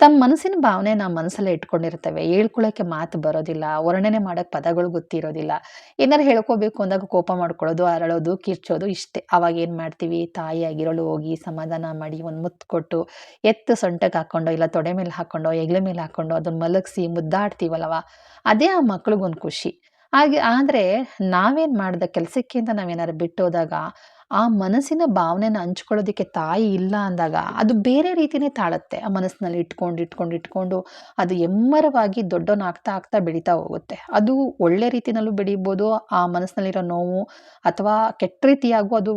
ತಮ್ಮ ಮನಸ್ಸಿನ ಭಾವನೆ ನಾವು ಮನಸ್ಸಲ್ಲೇ ಇಟ್ಕೊಂಡಿರ್ತವೆ. ಹೇಳ್ಕೊಳಕ್ಕೆ ಮಾತು ಬರೋದಿಲ್ಲ, ವರ್ಣನೆ ಮಾಡೋಕೆ ಪದಗಳು ಗೊತ್ತಿರೋದಿಲ್ಲ. ಏನಾರು ಹೇಳ್ಕೋಬೇಕು ಅಂದಾಗ ಕೋಪ ಮಾಡ್ಕೊಳ್ಳೋದು ಅರಳೋದು, ಕಿರ್ಚೋದು ಇಷ್ಟೇ. ಅವಾಗ ಏನು ಮಾಡ್ತೀವಿ? ತಾಯಿ ಆಗಿರೋಳು ಹೋಗಿ ಸಮಾಧಾನ ಮಾಡಿ ಒಂದು ಮುತ್ತು ಕೊಟ್ಟು ಎತ್ತು ಸೊಂಟಕ್ಕೆ ಹಾಕ್ಕೊಂಡು ಇಲ್ಲ ತೊಡೆ ಮೇಲೆ ಹಾಕ್ಕೊಂಡು ಎಗ್ಲೆ ಮೇಲೆ ಹಾಕ್ಕೊಂಡು ಅದನ್ನು ಮಲಗಿಸಿ ಮುದ್ದಾಡ್ತೀವಲ್ಲವ? ಅದೇ ಆ ಮಕ್ಳಿಗೊಂದು ಖುಷಿ. ಹಾಗೆ, ಆದರೆ ನಾವೇನು ಮಾಡಿದ ಕೆಲಸಕ್ಕಿಂತ ನಾವೇನಾರು ಬಿಟ್ಟೋದಾಗ ಆ ಮನಸ್ಸಿನ ಭಾವನೆನ ಹಂಚ್ಕೊಳ್ಳೋದಕ್ಕೆ ತಾಯಿ ಇಲ್ಲ ಅಂದಾಗ ಅದು ಬೇರೆ ರೀತಿನೇ ತಾಳುತ್ತೆ. ಆ ಮನಸ್ಸಿನಲ್ಲಿ ಇಟ್ಕೊಂಡು ಇಟ್ಕೊಂಡು ಇಟ್ಕೊಂಡು ಅದು ಎಮ್ಮರವಾಗಿ ದೊಡ್ಡವನಾಗ್ತಾ ಆಗ್ತಾ ಬೆಳೀತಾ ಹೋಗುತ್ತೆ. ಅದು ಒಳ್ಳೆ ರೀತಿನಲ್ಲೂ ಬೆಳೀಬೋದು, ಆ ಮನಸ್ಸಿನಲ್ಲಿರೋ ನೋವು ಅಥವಾ ಕೆಟ್ಟ ರೀತಿಯಾಗೂ ಅದು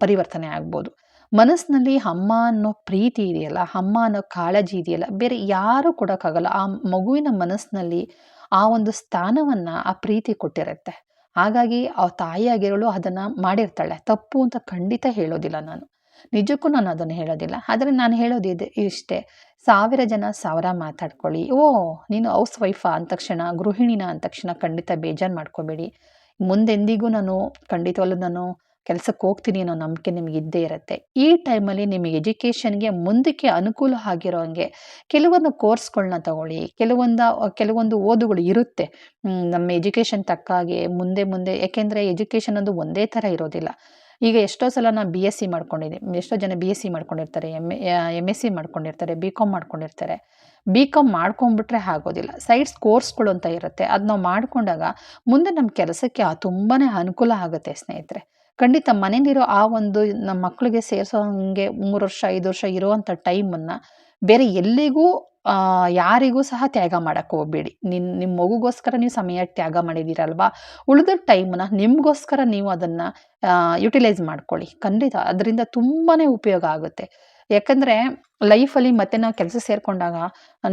ಪರಿವರ್ತನೆ ಆಗ್ಬೋದು. ಮನಸ್ಸಿನಲ್ಲಿ ಅಮ್ಮ ಅನ್ನೋ ಪ್ರೀತಿ ಇದೆಯಲ್ಲ, ಅಮ್ಮ ಅನ್ನೋ ಕಾಳಜಿ ಇದೆಯಲ್ಲ, ಬೇರೆ ಯಾರೂ ಕೊಡೋಕ್ಕಾಗಲ್ಲ. ಆ ಮಗುವಿನ ಮನಸ್ಸಿನಲ್ಲಿ ಆ ಒಂದು ಸ್ಥಾನವನ್ನು ಆ ಪ್ರೀತಿ ಕೊಟ್ಟಿರುತ್ತೆ. ಹಾಗಾಗಿ ಆ ತಾಯಿಯಾಗಿರಲು ಅದನ್ನು ಮಾಡಿರ್ತಾಳೆ. ತಪ್ಪು ಅಂತ ಖಂಡಿತ ಹೇಳೋದಿಲ್ಲ ನಾನು. ನಿಜಕ್ಕೂ ನಾನು ಅದನ್ನು ಹೇಳೋದಿಲ್ಲ. ಆದರೆ ನಾನು ಹೇಳೋದಿದೆ ಇಷ್ಟೇ. ಸಾವಿರ ಜನ ಸಾವಿರ ಮಾತಾಡ್ಕೊಳ್ಳಿ. ಓ, ನೀನು ಹೌಸ್ ವೈಫಾ ಅಂದ ತಕ್ಷಣ, ಗೃಹಿಣಿನ ಅಂದ ತಕ್ಷಣ ಖಂಡಿತ ಬೇಜಾರು ಮಾಡ್ಕೋಬೇಡಿ. ಮುಂದೆಂದಿಗೂ ನಾನು ಖಂಡಿತವಲ್ಲೂ ನಾನು ಕೆಲಸಕ್ಕೆ ಹೋಗ್ತೀನಿ ಅನ್ನೋ ನಂಬಿಕೆ ನಿಮಗೆ ಇದ್ದೇ ಇರುತ್ತೆ. ಈ ಟೈಮಲ್ಲಿ ನಿಮಗೆ ಎಜುಕೇಷನ್ಗೆ ಮುಂದಕ್ಕೆ ಅನುಕೂಲ ಆಗಿರೋ ಹಂಗೆ ಕೆಲವೊಂದು ಕೋರ್ಸ್ಗಳನ್ನ ತಗೊಳ್ಳಿ, ಕೆಲವೊಂದು ಕೆಲವೊಂದು ಓದುಗಳು ಇರುತ್ತೆ. ನಮ್ಮ ಎಜುಕೇಷನ್ ತಕ್ಕಾಗೆ ಮುಂದೆ ಮುಂದೆ ಯಾಕೆಂದರೆ ಎಜುಕೇಷನ್ ಒಂದು ಒಂದೇ ಥರ ಇರೋದಿಲ್ಲ. ಈಗ ಎಷ್ಟೋ ಸಲ ನಾನು ಬಿ ಎಸ್ ಸಿ ಮಾಡ್ಕೊಂಡಿದ್ದೀನಿ ಎಷ್ಟೋ ಜನ ಬಿ ಎಸ್ ಸಿ ಮಾಡ್ಕೊಂಡಿರ್ತಾರೆ ಎಂ ಎಂ ಎಸ್ ಸಿ ಮಾಡ್ಕೊಂಡಿರ್ತಾರೆ ಬಿ ಕಾಮ್ ಮಾಡ್ಕೊಂಡಿರ್ತಾರೆ. ಬಿ ಕಾಮ್ ಮಾಡ್ಕೊಂಡ್ಬಿಟ್ರೆ ಆಗೋದಿಲ್ಲ. ಸೈಡ್ಸ್ ಕೋರ್ಸ್ಗಳು ಅಂತ ಇರುತ್ತೆ. ಅದು ನಾವು ಮಾಡಿಕೊಂಡಾಗ ಮುಂದೆ ನಮ್ಮ ಕೆಲಸಕ್ಕೆ ತುಂಬಾ ಅನುಕೂಲ ಆಗುತ್ತೆ ಸ್ನೇಹಿತರೆ. ಖಂಡಿತ ಮನೇಲಿರೋ ಆ ಒಂದು ನಮ್ಮ ಮಕ್ಕಳಿಗೆ ಸೇರಿಸೋ ಹಂಗೆ ಮೂರು ವರ್ಷ, ಐದು ವರ್ಷ ಇರುವಂಥ ಟೈಮನ್ನು ಬೇರೆ ಎಲ್ಲಿಗೂ ಯಾರಿಗೂ ಸಹ ತ್ಯಾಗ ಮಾಡೋಕ್ಕೆ ಹೋಗ್ಬೇಡಿ. ನಿನ್ನ ನಿಮ್ಮ ಮಗುಗೋಸ್ಕರ ನೀವು ಸಮಯ ತ್ಯಾಗ ಮಾಡಿದ್ದೀರಲ್ವಾ? ಉಳಿದ ಟೈಮನ್ನ ನಿಮಗೋಸ್ಕರ ನೀವು ಅದನ್ನು ಯುಟಿಲೈಸ್ ಮಾಡ್ಕೊಳ್ಳಿ. ಖಂಡಿತ ಅದರಿಂದ ತುಂಬಾ ಉಪಯೋಗ ಆಗುತ್ತೆ. ಯಾಕಂದರೆ ಲೈಫಲ್ಲಿ ಮತ್ತೆ ನಾವು ಕೆಲಸ ಸೇರಿಕೊಂಡಾಗ,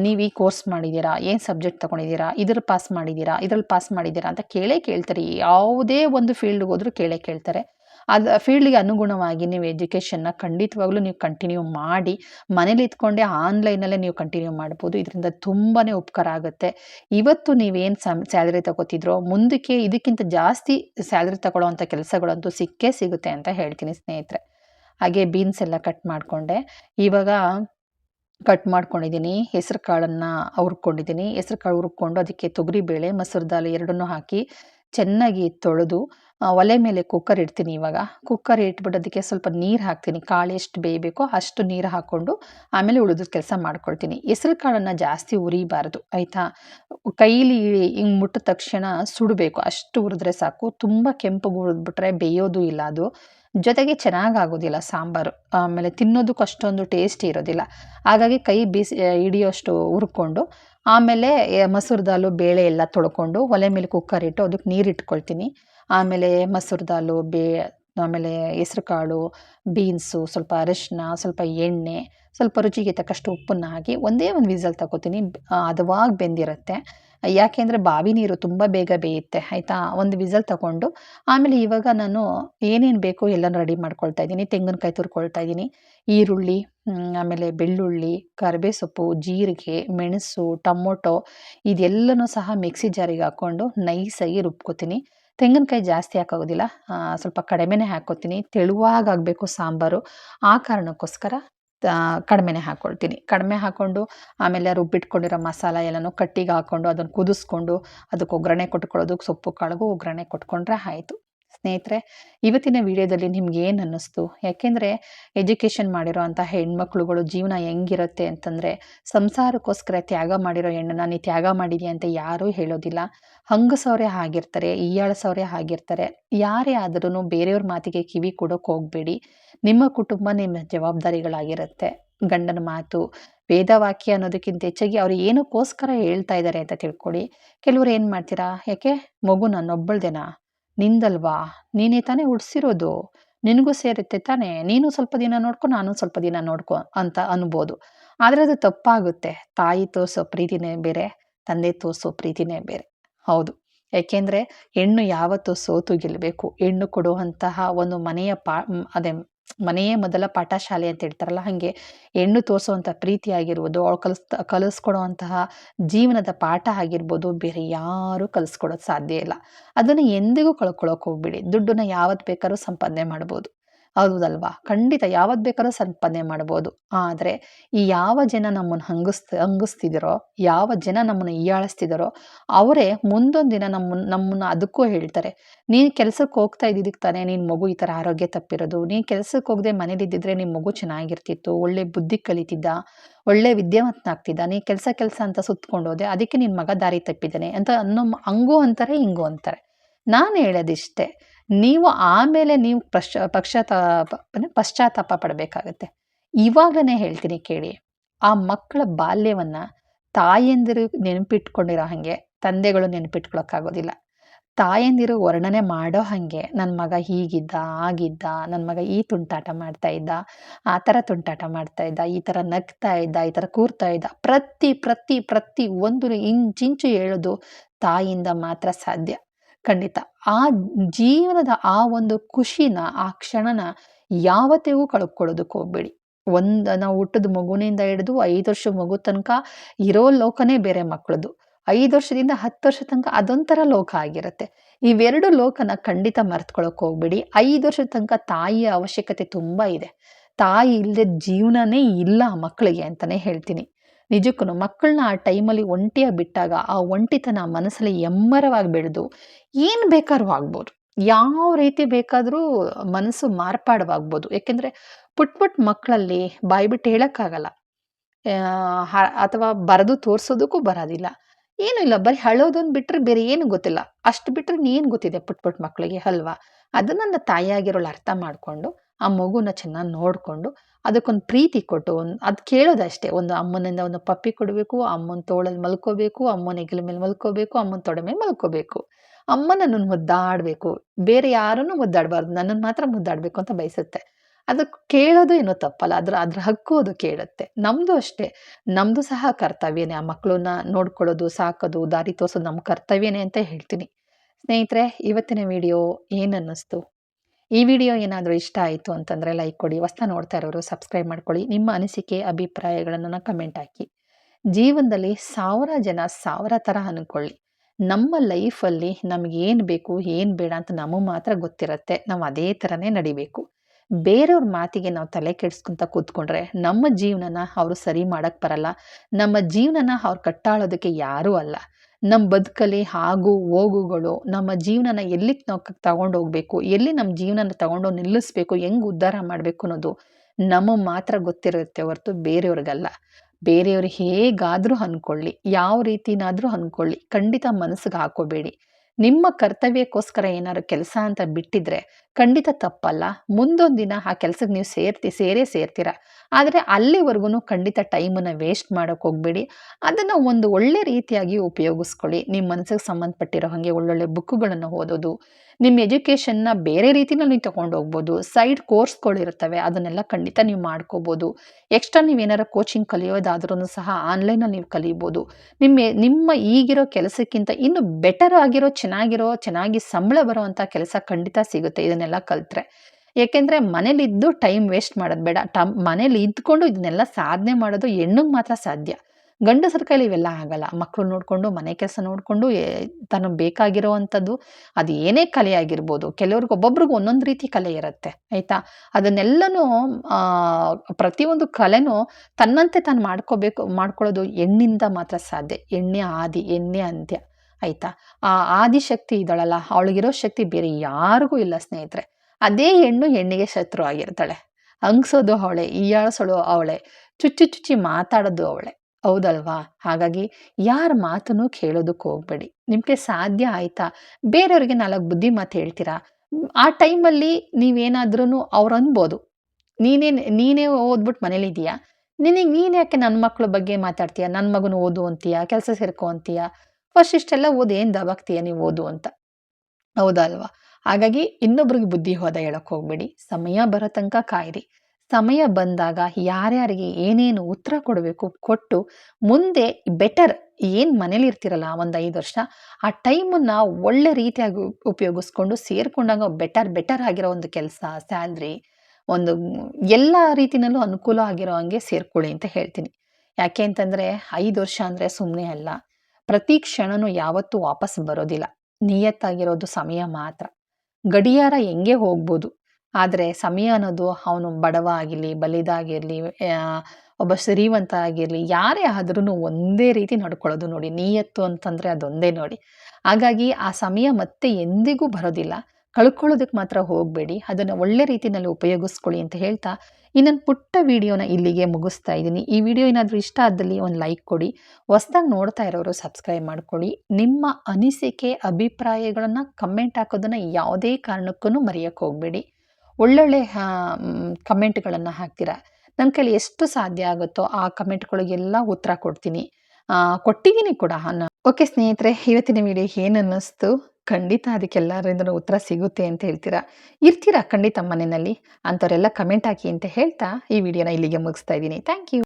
ನೀವು ಈ ಕೋರ್ಸ್ ಮಾಡಿದ್ದೀರಾ, ಏನು ಸಬ್ಜೆಕ್ಟ್ ತೊಗೊಂಡಿದ್ದೀರಾ, ಇದ್ರಲ್ಲಿ ಪಾಸ್ ಮಾಡಿದ್ದೀರಾ, ಇದ್ರಲ್ಲಿ ಪಾಸ್ ಮಾಡಿದ್ದೀರಾ ಅಂತ ಕೇಳೇ ಕೇಳ್ತಾರೆ. ಯಾವುದೇ ಒಂದು ಫೀಲ್ಡ್ಗೆ ಹೋದರೂ ಕೇಳೇ ಕೇಳ್ತಾರೆ. ಅದು ಫೀಲ್ಡ್ಗೆ ಅನುಗುಣವಾಗಿ ನೀವು ಎಜುಕೇಷನ್ನ ಖಂಡಿತವಾಗ್ಲೂ ನೀವು ಕಂಟಿನ್ಯೂ ಮಾಡಿ, ಮನೇಲಿ ಇದ್ಕೊಂಡೆ ಆನ್ಲೈನಲ್ಲೇ ನೀವು ಕಂಟಿನ್ಯೂ ಮಾಡ್ಬೋದು. ಇದರಿಂದ ತುಂಬಾ ಉಪಕಾರ ಆಗುತ್ತೆ. ಇವತ್ತು ನೀವೇನು ಸಮ್ ಸ್ಯಾಲ್ರಿ ತಗೋತಿದ್ರೋ, ಮುಂದಕ್ಕೆ ಇದಕ್ಕಿಂತ ಜಾಸ್ತಿ ಸ್ಯಾಲ್ರಿ ತಗೊಳ್ಳೋವಂಥ ಕೆಲಸಗಳಂತೂ ಸಿಕ್ಕೇ ಸಿಗುತ್ತೆ ಅಂತ ಹೇಳ್ತೀನಿ ಸ್ನೇಹಿತರೆ. ಹಾಗೆ ಬೀನ್ಸ್ ಎಲ್ಲ ಕಟ್ ಮಾಡಿಕೊಂಡೆ. ಇವಾಗ ಕಟ್ ಮಾಡ್ಕೊಂಡಿದ್ದೀನಿ. ಹೆಸರು ಕಾಳನ್ನು ಹುರ್ಕೊಂಡಿದ್ದೀನಿ. ಹೆಸರು ಕಾಳು ಹುರ್ಕೊಂಡು ಅದಕ್ಕೆ ತೊಗರಿಬೇಳೆ ಮೊಸರು ದಾಲ್ ಎರಡನ್ನೂ ಹಾಕಿ ಚೆನ್ನಾಗಿ ತೊಳೆದು ಒಲೆ ಮೇಲೆ ಕುಕ್ಕರ್ ಇಡ್ತೀನಿ ಇವಾಗ. ಕುಕ್ಕರ್ ಇಟ್ಬಿಟ್ಟು ಅದಕ್ಕೆ ಸ್ವಲ್ಪ ನೀರು ಹಾಕ್ತೀನಿ. ಕಾಳು ಎಷ್ಟು ಬೇಯಬೇಕೋ ಅಷ್ಟು ನೀರು ಹಾಕ್ಕೊಂಡು ಆಮೇಲೆ ಉಳಿದ ಕೆಲಸ ಮಾಡ್ಕೊಳ್ತೀನಿ. ಹೆಸರು ಕಾಳನ್ನು ಜಾಸ್ತಿ ಉರಿಬಾರ್ದು, ಆಯಿತಾ? ಕೈಲಿ ಹಿಂಗೆ ಮುಟ್ಟಿದ ತಕ್ಷಣ ಸುಡಬೇಕು. ಅಷ್ಟು ಹುರಿದ್ರೆ ಸಾಕು. ತುಂಬ ಕೆಂಪು ಹುರಿದ್ಬಿಟ್ರೆ ಬೇಯೋದು ಇಲ್ಲ ಅದು. ಜೊತೆಗೆ ಚೆನ್ನಾಗಾಗೋದಿಲ್ಲ ಸಾಂಬಾರು. ಆಮೇಲೆ ತಿನ್ನೋದಕ್ಕೂ ಅಷ್ಟೊಂದು ಟೇಸ್ಟ್ ಇರೋದಿಲ್ಲ. ಹಾಗಾಗಿ ಕೈ ಬೀಸಿ ಹಿಡಿಯೋಷ್ಟು ಹುರ್ಕೊಂಡು ಆಮೇಲೆ ಮೊಸರು ದಾಲು ಬೇಳೆ ಎಲ್ಲ ತೊಳ್ಕೊಂಡು ಒಲೆ ಮೇಲೆ ಕುಕ್ಕರ್ ಇಟ್ಟು ಅದಕ್ಕೆ ನೀರು ಇಟ್ಕೊಳ್ತೀನಿ. ಆಮೇಲೆ ಮೊಸರು ದಾಲು, ಬೇ, ಆಮೇಲೆ ಹೆಸ್ರು ಕಾಳು ಬೀನ್ಸು, ಸ್ವಲ್ಪ ಅರಿಶಿನ ಸ್ವಲ್ಪ ಎಣ್ಣೆ, ಸ್ವಲ್ಪ ರುಚಿಗೆ ತಕ್ಕಷ್ಟು ಉಪ್ಪನ್ನು ಹಾಕಿ ಒಂದೇ ಒಂದು ವಿಸಲ್ ತಗೋತೀನಿ. ಹದವಾಗಿ ಬೆಂದಿರುತ್ತೆ. ಯಾಕೆಂದರೆ ಬಾವಿ ನೀರು ತುಂಬ ಬೇಗ ಬೇಯುತ್ತೆ, ಆಯಿತಾ? ಒಂದು ವಿಸಲ್ ತಗೊಂಡು ಆಮೇಲೆ ಇವಾಗ ನಾನು ಏನೇನು ಬೇಕೋ ಎಲ್ಲನೂ ರೆಡಿ ಮಾಡ್ಕೊಳ್ತಾ ಇದ್ದೀನಿ. ತೆಂಗಿನಕಾಯಿ ತುರ್ಕೊಳ್ತಾ ಇದ್ದೀನಿ. ಈರುಳ್ಳಿ ಆಮೇಲೆ ಬೆಳ್ಳುಳ್ಳಿ ಕರಿಬೇ ಸೊಪ್ಪು ಜೀರಿಗೆ, ಮೆಣಸು, ಟೊಮೊಟೊ ಇದೆಲ್ಲನೂ ಸಹ ಮಿಕ್ಸಿ ಜಾರಿಗೆ ಹಾಕ್ಕೊಂಡು ನೈಸಾಗಿ ರುಬ್ಕೋತೀನಿ. ತೆಂಗಿನಕಾಯಿ ಜಾಸ್ತಿ ಹಾಕೋದಿಲ್ಲ ಸ್ವಲ್ಪ ಕಡಿಮೆನೇ ಹಾಕ್ಕೋತೀನಿ. ತೆಳುವಾಗಬೇಕು ಸಾಂಬಾರು. ಆ ಕಾರಣಕ್ಕೋಸ್ಕರ ಕಡಿಮೆನೇ ಹಾಕ್ಕೊಳ್ತೀನಿ ಕಡಿಮೆ ಹಾಕ್ಕೊಂಡು ಆಮೇಲೆ ರುಬ್ಬಿಟ್ಕೊಂಡಿರೋ ಮಸಾಲ ಎಲ್ಲನೂ ಕಟ್ಟಿಗೆ ಹಾಕ್ಕೊಂಡು ಅದನ್ನು ಕುದಿಸ್ಕೊಂಡು ಅದಕ್ಕೆ ಒಗ್ಗರಣೆ ಕೊಟ್ಕೊಳ್ಳೋದಕ್ಕೆ ಸೊಪ್ಪು ಕಾಳಿಗೂ ಒಗ್ಗರಣೆ ಕೊಟ್ಕೊಂಡ್ರೆ ಆಯಿತು. ಸ್ನೇಹಿತರೆ, ಇವತ್ತಿನ ವಿಡಿಯೋದಲ್ಲಿ ನಿಮ್ಗೆ ಏನು ಅನ್ನಿಸ್ತು? ಯಾಕೆಂದರೆ ಎಜುಕೇಷನ್ ಮಾಡಿರೋ ಅಂಥ ಹೆಣ್ಮಕ್ಳುಗಳು ಜೀವನ ಹೆಂಗಿರುತ್ತೆ ಅಂತಂದರೆ, ಸಂಸಾರಕ್ಕೋಸ್ಕರ ತ್ಯಾಗ ಮಾಡಿರೋ ಹೆಣ್ಣನ್ನ ನೀ ತ್ಯಾಗ ಮಾಡಿದೀಯ ಅಂತ ಯಾರೂ ಹೇಳೋದಿಲ್ಲ. ಹಂಗಸವರೇ ಆಗಿರ್ತಾರೆ ಈಯಾಳಸವರೇ ಆಗಿರ್ತಾರೆ. ಯಾರೇ ಆದ್ರೂ ಬೇರೆಯವ್ರ ಮಾತಿಗೆ ಕಿವಿ ಕೊಡೋಕೆ ಹೋಗಬೇಡಿ. ನಿಮ್ಮ ಕುಟುಂಬ ನಿಮ್ಮ ಜವಾಬ್ದಾರಿಗಳಾಗಿರುತ್ತೆ. ಗಂಡನ ಮಾತು ವೇದವಾಕ್ಯ ಅನ್ನೋದಕ್ಕಿಂತ ಹೆಚ್ಚಾಗಿ ಅವ್ರು ಏನಕ್ಕೋಸ್ಕರ ಹೇಳ್ತಾ ಇದ್ದಾರೆ ಅಂತ ತಿಳ್ಕೊಳ್ಳಿ ಕೆಲವರು ಏನು ಮಾಡ್ತೀರಾ? ಯಾಕೆ? ಮಗು ನನ್ನೊಬ್ಬಳ್ದೇನಾ? ನಿಂದಲ್ವಾ? ನೀನೇ ತಾನೇ ಉಡ್ಸಿರೋದು. ನಿನಗೂ ಸೇರುತ್ತೆ ತಾನೇ. ನೀನು ಸ್ವಲ್ಪ ದಿನ ನೋಡ್ಕೊ, ನಾನು ಸ್ವಲ್ಪ ದಿನ ನೋಡ್ಕೊ ಅಂತ ಅನ್ಬೋದು. ಆದರೆ ಅದು ತಪ್ಪಾಗುತ್ತೆ. ತಾಯಿ ತೋರಿಸೋ ಪ್ರೀತಿನೇ ಬೇರೆ, ತಂದೆ ತೋರಿಸೋ ಪ್ರೀತಿನೇ ಬೇರೆ. ಹೌದು. ಯಾಕೆಂದರೆ ಹೆಣ್ಣು ಯಾವತ್ತೂ ಸೋತು ಗೆಲ್ಲಬೇಕು. ಹೆಣ್ಣು ಕೊಡುವಂತಹ ಒಂದು ಮನೆಯ ಪಾ, ಅದೇ ಮನೆಯೇ ಮೊದಲ ಪಾಠಶಾಲೆ ಅಂತ ಹೇಳ್ತಾರಲ್ಲ, ಹಾಗೆ ಹೆಣ್ಣು ತೋರಿಸುವಂಥ ಪ್ರೀತಿ ಆಗಿರ್ಬೋದು, ಅವಳು ಕಲಿಸ್, ಕಲಿಸ್ಕೊಡುವಂತಹ ಜೀವನದ ಪಾಠ ಆಗಿರ್ಬೋದು, ಬೇರೆ ಯಾರೂ ಕಲಿಸ್ಕೊಡೋದು ಸಾಧ್ಯ ಇಲ್ಲ. ಅದನ್ನು ಎಂದಿಗೂ ಕಳ್ಕೊಳ್ಳೋಕೆ ಹೋಗ್ಬಿಡಿ. ದುಡ್ಡನ್ನ ಯಾವತ್ತು ಬೇಕಾದ್ರೂ ಸಂಪಾದನೆ ಮಾಡ್ಬೋದು. ಹೌದಲ್ವಾ ಖಂಡಿತ ಯಾವತ್ತು ಬೇಕಾದ್ರೂ ಸಂಪಾದನೆ ಮಾಡ್ಬೋದು. ಆದರೆ ಈ ಯಾವ ಜನ ನಮ್ಮನ್ನು ಹಂಗಿಸ್ ಹಂಗಿಸ್ತಿದ್ದಾರೋ ಯಾವ ಜನ ನಮ್ಮನ್ನು ಹೀಯಾಳಿಸ್ತಿದ್ದಾರೋ ಅವರೇ ಮುಂದೊಂದು ದಿನ ನಮ್ಮನ್ನು ನಮ್ಮನ್ನು ಅದಕ್ಕೂ ಹೇಳ್ತಾರೆ. ನೀನು ಕೆಲಸಕ್ಕೆ ಹೋಗ್ತಾ ಇದ್ದಿದ್ದಕ್ಕೆ ತಾನೇ ನಿನ್ನ ಮಗು ಈ ಥರ ಆರೋಗ್ಯ ತಪ್ಪಿರೋದು. ನೀನು ಕೆಲಸಕ್ಕೆ ಹೋಗದೆ ಮನೇಲಿದ್ದಿದ್ರೆ ನಿನ್ನ ಮಗು ಚೆನ್ನಾಗಿರ್ತಿತ್ತು, ಒಳ್ಳೆ ಬುದ್ಧಿ ಕಲಿತಿದ್ದ, ಒಳ್ಳೆ ವಿದ್ಯಾವಂತನಾಗ್ತಿದ್ದ ನೀ ಕೆಲಸ ಕೆಲಸ ಅಂತ ಸುತ್ಕೊಂಡು ಹೋದೆ, ಅದಕ್ಕೆ ನಿನ್ನ ಮಗ ದಾರಿ ತಪ್ಪಿದ್ದಾನೆ ಅಂತ ಅನ್ನೋ ಹಂಗೂ ಅಂತಾರೆ, ಹಿಂಗೂ ಅಂತಾರೆ. ನಾನು ಹೇಳೋದಿಷ್ಟೇ ನೀವು ಆಮೇಲೆ ನೀವು ಪಶ್ಚ ಅಂದರೆ ಪಶ್ಚಾತ್ತಾಪ ಪಡಬೇಕಾಗತ್ತೆ. ಇವಾಗಲೇ ಹೇಳ್ತೀನಿ ಕೇಳಿ, ಆ ಮಕ್ಕಳ ಬಾಲ್ಯವನ್ನು ತಾಯಂದಿರು ನೆನಪಿಟ್ಕೊಂಡಿರೋ ಹಾಗೆ, ತಂದೆಗಳು ನೆನಪಿಟ್ಕೊಳಕ್ಕಾಗೋದಿಲ್ಲ. ತಾಯಂದಿರು ವರ್ಣನೆ ಮಾಡೋ ಹಾಗೆ ನನ್ನ ಮಗ ಹೀಗಿದ್ದ, ಆಗಿದ್ದ ನನ್ನ ಮಗ ಈ ತುಂಟಾಟ ಮಾಡ್ತಾ ಇದ್ದ, ಆ ಥರ ತುಂಟಾಟ ಮಾಡ್ತಾ ಇದ್ದ, ಈ ಥರ ನಗ್ತಾ ಇದ್ದ, ಈ ಥರ ಕೂರ್ತಾ ಇದ್ದ, ಪ್ರತಿ ಪ್ರತಿ ಪ್ರತಿ ಒಂದು ಇಂಚಿಂಚು ಹೇಳೋದು ತಾಯಿಯಿಂದ ಮಾತ್ರ ಸಾಧ್ಯ. ಖಂಡಿತ. ಆ ಜೀವನದ ಆ ಒಂದು ಖುಷಿನ, ಆ ಕ್ಷಣನ ಯಾವತ್ತಿಗೂ ಕಳ್ಕೊಳ್ಳೋದಕ್ಕೆ ಹೋಗ್ಬೇಡಿ. ಒಂದು ನಾವು ಹುಟ್ಟದ ಮಗುವಿನಿಂದ ಹಿಡಿದು ಐದು ವರ್ಷ ಮಗು ತನಕ ಇರೋ ಲೋಕನೇ ಬೇರೆ ಮಕ್ಕಳದು. ಐದು ವರ್ಷದಿಂದ ಹತ್ತು ವರ್ಷ ತನಕ ಅದೊಂಥರ ಲೋಕ ಆಗಿರುತ್ತೆ. ಇವೆರಡು ಲೋಕನ ಖಂಡಿತ ಮರ್ತ್ಕೊಳ್ಳೋಕೆ ಹೋಗ್ಬೇಡಿ. ಐದು ವರ್ಷದ ತನಕ ತಾಯಿಯ ಅವಶ್ಯಕತೆ ತುಂಬ ಇದೆ. ತಾಯಿ ಇಲ್ಲದೆ ಜೀವನನೇ ಇಲ್ಲ ಮಕ್ಕಳಿಗೆ ಅಂತಲೇ ಹೇಳ್ತೀನಿ. ನಿಜಕ್ಕೂ ಮಕ್ಕಳನ್ನ ಆ ಟೈಮಲ್ಲಿ ಒಂಟಿಯಾಗಿ ಬಿಟ್ಟಾಗ ಆ ಒಂಟಿತನ ಮನಸ್ಸಲ್ಲಿ ಎಮ್ಮರವಾಗಿ ಬೆಳೆದು ಏನು ಬೇಕಾದ್ರೂ ಆಗ್ಬೋದು. ಯಾವ ರೀತಿ ಬೇಕಾದರೂ ಮನಸ್ಸು ಮಾರ್ಪಾಡವಾಗ್ಬೋದು. ಯಾಕೆಂದರೆ ಪುಟ್ ಪುಟ್ ಮಕ್ಕಳಲ್ಲಿ ಬಾಯ್ಬಿಟ್ಟು ಹೇಳೋಕ್ಕಾಗಲ್ಲ. ಅಥವಾ ಬರೆದು ತೋರಿಸೋದಕ್ಕೂ ಬರೋದಿಲ್ಲ. ಏನೂ ಇಲ್ಲ, ಬರೀ ಹಳೋದೊಂದು ಬಿಟ್ಟರೆ ಬೇರೆ ಏನು ಗೊತ್ತಿಲ್ಲ. ಅಷ್ಟು ಬಿಟ್ಟರೆ ಏನು ಗೊತ್ತಿದೆ ಪುಟ್ ಪುಟ್ ಮಕ್ಕಳಿಗೆ, ಅಲ್ವಾ? ಅದನ್ನು ನನ್ನ ತಾಯಿಯಾಗಿರೋಳು ಅರ್ಥ ಮಾಡಿಕೊಂಡು, ಆ ಮಗುನ ಚೆನ್ನಾಗಿ ನೋಡಿಕೊಂಡು ಅದಕ್ಕೊಂದು ಪ್ರೀತಿ ಕೊಟ್ಟು ಒಂದು, ಅದು ಕೇಳೋದಷ್ಟೇ. ಒಂದು ಅಮ್ಮನಿಂದ ಒಂದು ಪಪ್ಪಿ ಕೊಡಬೇಕು, ಅಮ್ಮನ ತೋಳಲ್ಲಿ ಮಲ್ಕೋಬೇಕು, ಅಮ್ಮನ ಹೆಗಲ ಮೇಲೆ ಮಲ್ಕೋಬೇಕು, ಅಮ್ಮನ ತೊಡೆ ಮೇಲೆ ಮಲ್ಕೋಬೇಕು. ಅಮ್ಮನನ್ನು ಮುದ್ದಾಡಬೇಕು. ಬೇರೆ ಯಾರನ್ನು ಮುದ್ದಾಡಬಾರ್ದು. ನನ್ನನ್ನು ಮಾತ್ರ ಮುದ್ದಾಡಬೇಕು ಅಂತ ಬಯಸುತ್ತೆ. ಅದು ಕೇಳೋದು ಏನೋ ತಪ್ಪಲ್ಲ. ಅದ್ರ ಅದ್ರ ಹಕ್ಕು ಅದು ಕೇಳುತ್ತೆ. ನಮ್ಮದು ಅಷ್ಟೇ. ನಮ್ಮದು ಸಹ ಕರ್ತವ್ಯನೇ. ಆ ಮಕ್ಕಳನ್ನ ನೋಡ್ಕೊಳ್ಳೋದು, ಸಾಕೋದು, ದಾರಿ ತೋರಿಸೋದು ನಮ್ಮ ಕರ್ತವ್ಯನೇ ಅಂತ ಹೇಳ್ತೀನಿ. ಸ್ನೇಹಿತರೆ, ಇವತ್ತಿನ ವಿಡಿಯೋ ಏನನ್ನಿಸ್ತು? ಈ ವಿಡಿಯೋ ಏನಾದರೂ ಇಷ್ಟ ಆಯಿತು ಅಂತಂದರೆ ಲೈಕ್ ಕೊಡಿ, ಹೊಸ್ತಾ ನೋಡ್ತಾ ಇರೋರು ಸಬ್ಸ್ಕ್ರೈಬ್ ಮಾಡ್ಕೊಳ್ಳಿ. ನಿಮ್ಮ ಅನಿಸಿಕೆ, ಅಭಿಪ್ರಾಯಗಳನ್ನು ಕಮೆಂಟ್ ಹಾಕಿ. ಜೀವನದಲ್ಲಿ ಸಾವಿರ ಜನ ಸಾವಿರ ಥರ ಅಂದ್ಕೊಳ್ಳಿ ನಮ್ಮ ಲೈಫಲ್ಲಿ ನಮ್ಗೆ ಏನು ಬೇಕು, ಏನು ಬೇಡ ಅಂತ ನಮಗೆ ಮಾತ್ರ ಗೊತ್ತಿರುತ್ತೆ. ನಾವು ಅದೇ ಥರನೇ ನಡಿಬೇಕು. ಬೇರೆಯವ್ರ ಮಾತಿಗೆ ನಾವು ತಲೆ ಕೆಡಿಸ್ಕೊಂತ ಕೂತ್ಕೊಂಡ್ರೆ ನಮ್ಮ ಜೀವನನ ಅವರು ಸರಿ ಮಾಡೋಕ್ಕೆ ಬರಲ್ಲ. ನಮ್ಮ ಜೀವನನ ಅವ್ರು ಕಟ್ಟಾಳೋದಕ್ಕೆ ಯಾರೂ ಅಲ್ಲ. ನಮ್ಮ ಬದುಕಲ್ಲಿ ಆಗು ಹೋಗುಗಳು ನಮ್ಮ ಜೀವನನ ಎಲ್ಲಿಗೆ ನಾವು ತಗೊಂಡು ಹೋಗ್ಬೇಕು, ಎಲ್ಲಿ ನಮ್ಮ ಜೀವನನ ತಗೊಂಡು ನಿಲ್ಲಿಸ್ಬೇಕು, ಹೆಂಗೆ ಉದ್ಧಾರ ಮಾಡಬೇಕು ಅನ್ನೋದು ನಮಗೆ ಮಾತ್ರ ಗೊತ್ತಿರುತ್ತೆ ಹೊರತು ಬೇರೆಯವ್ರಿಗಲ್ಲ. ಬೇರೆಯವ್ರು ಹೇಗಾದರೂ ಅಂದ್ಕೊಳ್ಳಿ ಯಾವ ರೀತಿನಾದರೂ ಅಂದ್ಕೊಳ್ಳಿ ಖಂಡಿತ ಮನಸ್ಸಿಗೆ ಹಾಕೋಬೇಡಿ. ನಿಮ್ಮ ಕರ್ತವ್ಯಕ್ಕೋಸ್ಕರ ಏನಾದ್ರು ಕೆಲಸ ಅಂತ ಬಿಟ್ಟಿದ್ರೆ ಖಂಡಿತ ತಪ್ಪಲ್ಲ. ಮುಂದೊಂದು ದಿನ ಆ ಕೆಲಸಕ್ಕೆ ನೀವು ಸೇರ್ತಿ, ಸೇರೇ ಸೇರ್ತೀರ. ಆದರೆ ಅಲ್ಲಿವರೆಗೂ ಖಂಡಿತ ಟೈಮನ್ನು ವೇಸ್ಟ್ ಮಾಡೋಕೆ ಹೋಗಬೇಡಿ. ಅದನ್ನು ಒಂದು ಒಳ್ಳೆ ರೀತಿಯಾಗಿ ಉಪಯೋಗಿಸ್ಕೊಳ್ಳಿ. ನಿಮ್ಮ ಮನಸ್ಸಿಗೆ ಸಂಬಂಧಪಟ್ಟಿರೋ ಹಾಗೆ ಒಳ್ಳೊಳ್ಳೆ ಬುಕ್ಗಳನ್ನು ಓದೋದು ನಿಮ್ಮ ಎಜುಕೇಷನ್ನ ಬೇರೆ ರೀತಿನಲ್ಲಿ ನೀವು ತೊಗೊಂಡು ಹೋಗ್ಬೋದು. ಸೈಡ್ ಕೋರ್ಸ್ಗಳಿರ್ತವೆ ಅದನ್ನೆಲ್ಲ ಖಂಡಿತ ನೀವು ಮಾಡ್ಕೋಬೋದು. ಎಕ್ಸ್ಟ್ರಾ ನೀವೇನಾರು ಕೋಚಿಂಗ್ ಕಲಿಯೋದಾದ್ರೂ ಸಹ ಆನ್ಲೈನಲ್ಲಿ ನೀವು ಕಲಿಬೋದು. ನಿಮ್ಮ ನಿಮ್ಮ ಈಗಿರೋ ಕೆಲಸಕ್ಕಿಂತ ಇನ್ನು ಬೆಟರ್ ಆಗಿರೋ, ಚೆನ್ನಾಗಿರೋ, ಚೆನ್ನಾಗಿ ಸಂಬಳ ಬರುವಂಥ ಕೆಲಸ ಖಂಡಿತ ಸಿಗುತ್ತೆ ಇದನ್ನೆಲ್ಲ ಕಲಿತ್ರೆ. ಏಕೆಂದರೆ ಮನೇಲಿದ್ದು ಟೈಮ್ ವೇಸ್ಟ್ ಮಾಡೋದು ಬೇಡ. ಟಮ್ ಮನೇಲಿ ಇದ್ದುಕೊಂಡು ಇದನ್ನೆಲ್ಲ ಸಾಧನೆ ಮಾಡೋದು ಹೆಣ್ಣಿಗೆ ಮಾತ್ರ ಸಾಧ್ಯ. ಗಂಡಸರ ಕೈಲಿ ಇವೆಲ್ಲ ಆಗಲ್ಲ. ಮಕ್ಕಳು ನೋಡಿಕೊಂಡು, ಮನೆ ಕೆಲಸ ನೋಡಿಕೊಂಡು ತನಗೆ ಬೇಕಾಗಿರೋ ಅಂಥದ್ದು ಅದು ಏನೇ ಕಲೆ ಆಗಿರ್ಬೋದು. ಕೆಲವ್ರಿಗೆ ಒಬ್ಬೊಬ್ರಿಗೆ ಒಂದೊಂದು ರೀತಿ ಕಲೆ ಇರುತ್ತೆ, ಆಯಿತಾ? ಅದನ್ನೆಲ್ಲನೂ ಪ್ರತಿಯೊಂದು ಕಲೆನೂ ತನ್ನಂತೆ ತಾನು ಮಾಡ್ಕೋಬೇಕು, ಮಾಡ್ಕೊಳ್ಳೋದು ಹೆಣ್ಣಿಂದ ಮಾತ್ರ ಸಾಧ್ಯ. ಎಣ್ಣೆ ಆದಿ ಎಣ್ಣೆ ಅಂತ್ಯ, ಆಯಿತಾ? ಆ ಆದಿಶಕ್ತಿ ಇದ್ದಾಳಲ್ಲ, ಅವಳಿಗಿರೋ ಶಕ್ತಿ ಬೇರೆ ಯಾರಿಗೂ ಇಲ್ಲ, ಸ್ನೇಹಿತರೆ. ಅದೇ ಹೆಣ್ಣು ಹೆಣ್ಣಿಗೆ ಶತ್ರು ಆಗಿರ್ತಾಳೆ. ಹಂಗ್ಸೋದು ಅವಳೆ ಈಯಾಳ್ಸೋಳು ಅವಳೆ, ಚುಚ್ಚಿ ಚುಚ್ಚಿ ಮಾತಾಡೋದು ಅವಳೆ. ಹೌದಲ್ವಾ? ಹಾಗಾಗಿ ಯಾರ ಮಾತನ್ನು ಕೇಳೋದಕ್ಕೆ ಹೋಗ್ಬೇಡಿ. ನಿಮಗೆ ಸಾಧ್ಯ ಆಯ್ತಾ? ಬೇರೆಯವ್ರಿಗೆ ನಾಲ್ಕು ಬುದ್ಧಿ ಮಾತು ಹೇಳ್ತೀರಾ? ಆ ಟೈಮಲ್ಲಿ ನೀವೇನಾದ್ರೂ ಅವ್ರು ಅನ್ಬೋದು. ನೀನೇ ನೀನೇ ಓದ್ಬಿಟ್ಟು ಮನೇಲಿದೀಯಾ ನಿನಗೆ ನೀನು ಯಾಕೆ ನನ್ನ ಮಕ್ಕಳ ಬಗ್ಗೆ ಮಾತಾಡ್ತೀಯ? ನನ್ನ ಮಗನ ಓದು ಅಂತೀಯ? ಕೆಲಸ ಸೇರ್ಕೊ ಅಂತೀಯ? ಫಸ್ಟ್ ಇಷ್ಟೆಲ್ಲ ಓದು ಏನು ದಬಾಕ್ತೀಯ ನೀವು ಓದು ಅಂತ? ಹೌದಾ ಹಾಗಾಗಿ ಇನ್ನೊಬ್ರಿಗೆ ಬುದ್ಧಿ ಹೋದ ಹೇಳಕ್ ಹೋಗ್ಬೇಡಿ. ಸಮಯ ಬರೋ ತನಕ ಕಾಯಿರಿ. ಸಮಯ ಬಂದಾಗ ಯಾರ್ಯಾರಿಗೆ ಏನೇನು ಉತ್ತರ ಕೊಡಬೇಕು ಕೊಟ್ಟು ಮುಂದೆ ಬೆಟರ್ ಏನು ಮನೇಲಿ ಇರ್ತಿರಲ್ಲ ಒಂದು ಐದು ವರ್ಷ, ಆ ಟೈಮನ್ನು ಒಳ್ಳೆ ರೀತಿಯಾಗಿ ಉಪಯೋಗಿಸ್ಕೊಂಡು ಸೇರ್ಕೊಂಡಾಗ ಬೆಟರ್ ಬೆಟರ್ ಆಗಿರೋ ಒಂದು ಕೆಲಸ ಸ್ಯಾಲ್ರಿ ಒಂದು ಎಲ್ಲ ರೀತಿನಲ್ಲೂ ಅನುಕೂಲ ಆಗಿರೋ ಹಂಗೆ ಸೇರ್ಕೊಳ್ಳಿ ಅಂತ ಹೇಳ್ತೀನಿ. ಯಾಕೆ ಅಂತಂದರೆ ಐದು ವರ್ಷ ಅಂದರೆ ಸುಮ್ಮನೆ ಅಲ್ಲ, ಪ್ರತಿ ಕ್ಷಣನೂ ಯಾವತ್ತೂ ವಾಪಸ್ ಬರೋದಿಲ್ಲ, ನಿಯತ್ತಾಗಿರೋದು ಸಮಯ ಮಾತ್ರ. ಗಡಿಯಾರ ಹೆಂಗೆ ಹೋಗ್ಬೋದು? ಆದರೆ ಸಮಯ ಅನ್ನೋದು ಅವನು ಬಡವ ಆಗಿರಲಿ ಬಲಿದಾಗಿರಲಿ ಒಬ್ಬ ಶ್ರೀಮಂತ ಆಗಿರಲಿ, ಯಾರೇ ಆದ್ರೂ ಒಂದೇ ರೀತಿ ನಡ್ಕೊಳ್ಳೋದು ನೋಡಿ. ನೀಯತ್ತು ಅಂತಂದರೆ ಅದೊಂದೇ ನೋಡಿ. ಹಾಗಾಗಿ ಆ ಸಮಯ ಮತ್ತೆ ಎಂದಿಗೂ ಬರೋದಿಲ್ಲ. ಕಳ್ಕೊಳ್ಳೋದಕ್ಕೆ ಮಾತ್ರ ಹೋಗಬೇಡಿ. ಅದನ್ನು ಒಳ್ಳೆ ರೀತಿಯಲ್ಲಿ ಉಪಯೋಗಿಸ್ಕೊಳ್ಳಿ ಅಂತ ಹೇಳ್ತಾ ಇನ್ನೊಂದು ಪುಟ್ಟ ವಿಡಿಯೋನ ಇಲ್ಲಿಗೆ ಮುಗಿಸ್ತಾ ಇದ್ದೀನಿ. ಈ ವಿಡಿಯೋ ಏನಾದರೂ ಇಷ್ಟ ಆದಲ್ಲಿ ಒಂದು ಲೈಕ್ ಕೊಡಿ. ಹೊಸ್ದಾಗಿ ನೋಡ್ತಾ ಇರೋರು ಸಬ್ಸ್ಕ್ರೈಬ್ ಮಾಡ್ಕೊಳ್ಳಿ. ನಿಮ್ಮ ಅನಿಸಿಕೆ, ಅಭಿಪ್ರಾಯಗಳನ್ನು ಕಮೆಂಟ್ ಹಾಕೋದನ್ನು ಯಾವುದೇ ಕಾರಣಕ್ಕೂ ಮರೆಯೋಕ್ಕೆ ಹೋಗಬೇಡಿ. ಒಳ್ಳೊಳ್ಳೆ ಕಮೆಂಟ್ಗಳನ್ನು ಹಾಕ್ತೀರಾ. ನನ್ನ ಕೈಲಿ ಎಷ್ಟು ಸಾಧ್ಯ ಆಗುತ್ತೋ ಆ ಕಮೆಂಟ್ಗಳಿಗೆಲ್ಲ ಉತ್ತರ ಕೊಡ್ತೀನಿ. ಕೊಟ್ಟಿದ್ದೀನಿ ಕೂಡ ಓಕೆ ಸ್ನೇಹಿತರೆ, ಇವತ್ತಿನ ವಿಡಿಯೋ ಏನು ಅನ್ನಿಸ್ತು ಖಂಡಿತ ಅದಕ್ಕೆಲ್ಲರಿಂದ ಉತ್ತರ ಸಿಗುತ್ತೆ ಅಂತ ಹೇಳ್ತೀರಾ? ಇರ್ತೀರಾ ಖಂಡಿತ ಮನೆಯಲ್ಲಿ? ಅಂಥವರೆಲ್ಲ ಕಮೆಂಟ್ ಹಾಕಿ ಅಂತ ಹೇಳ್ತಾ ಈ ವಿಡಿಯೋನ ಇಲ್ಲಿಗೆ ಮುಗಿಸ್ತಾ ಇದ್ದೀನಿ. Thank you.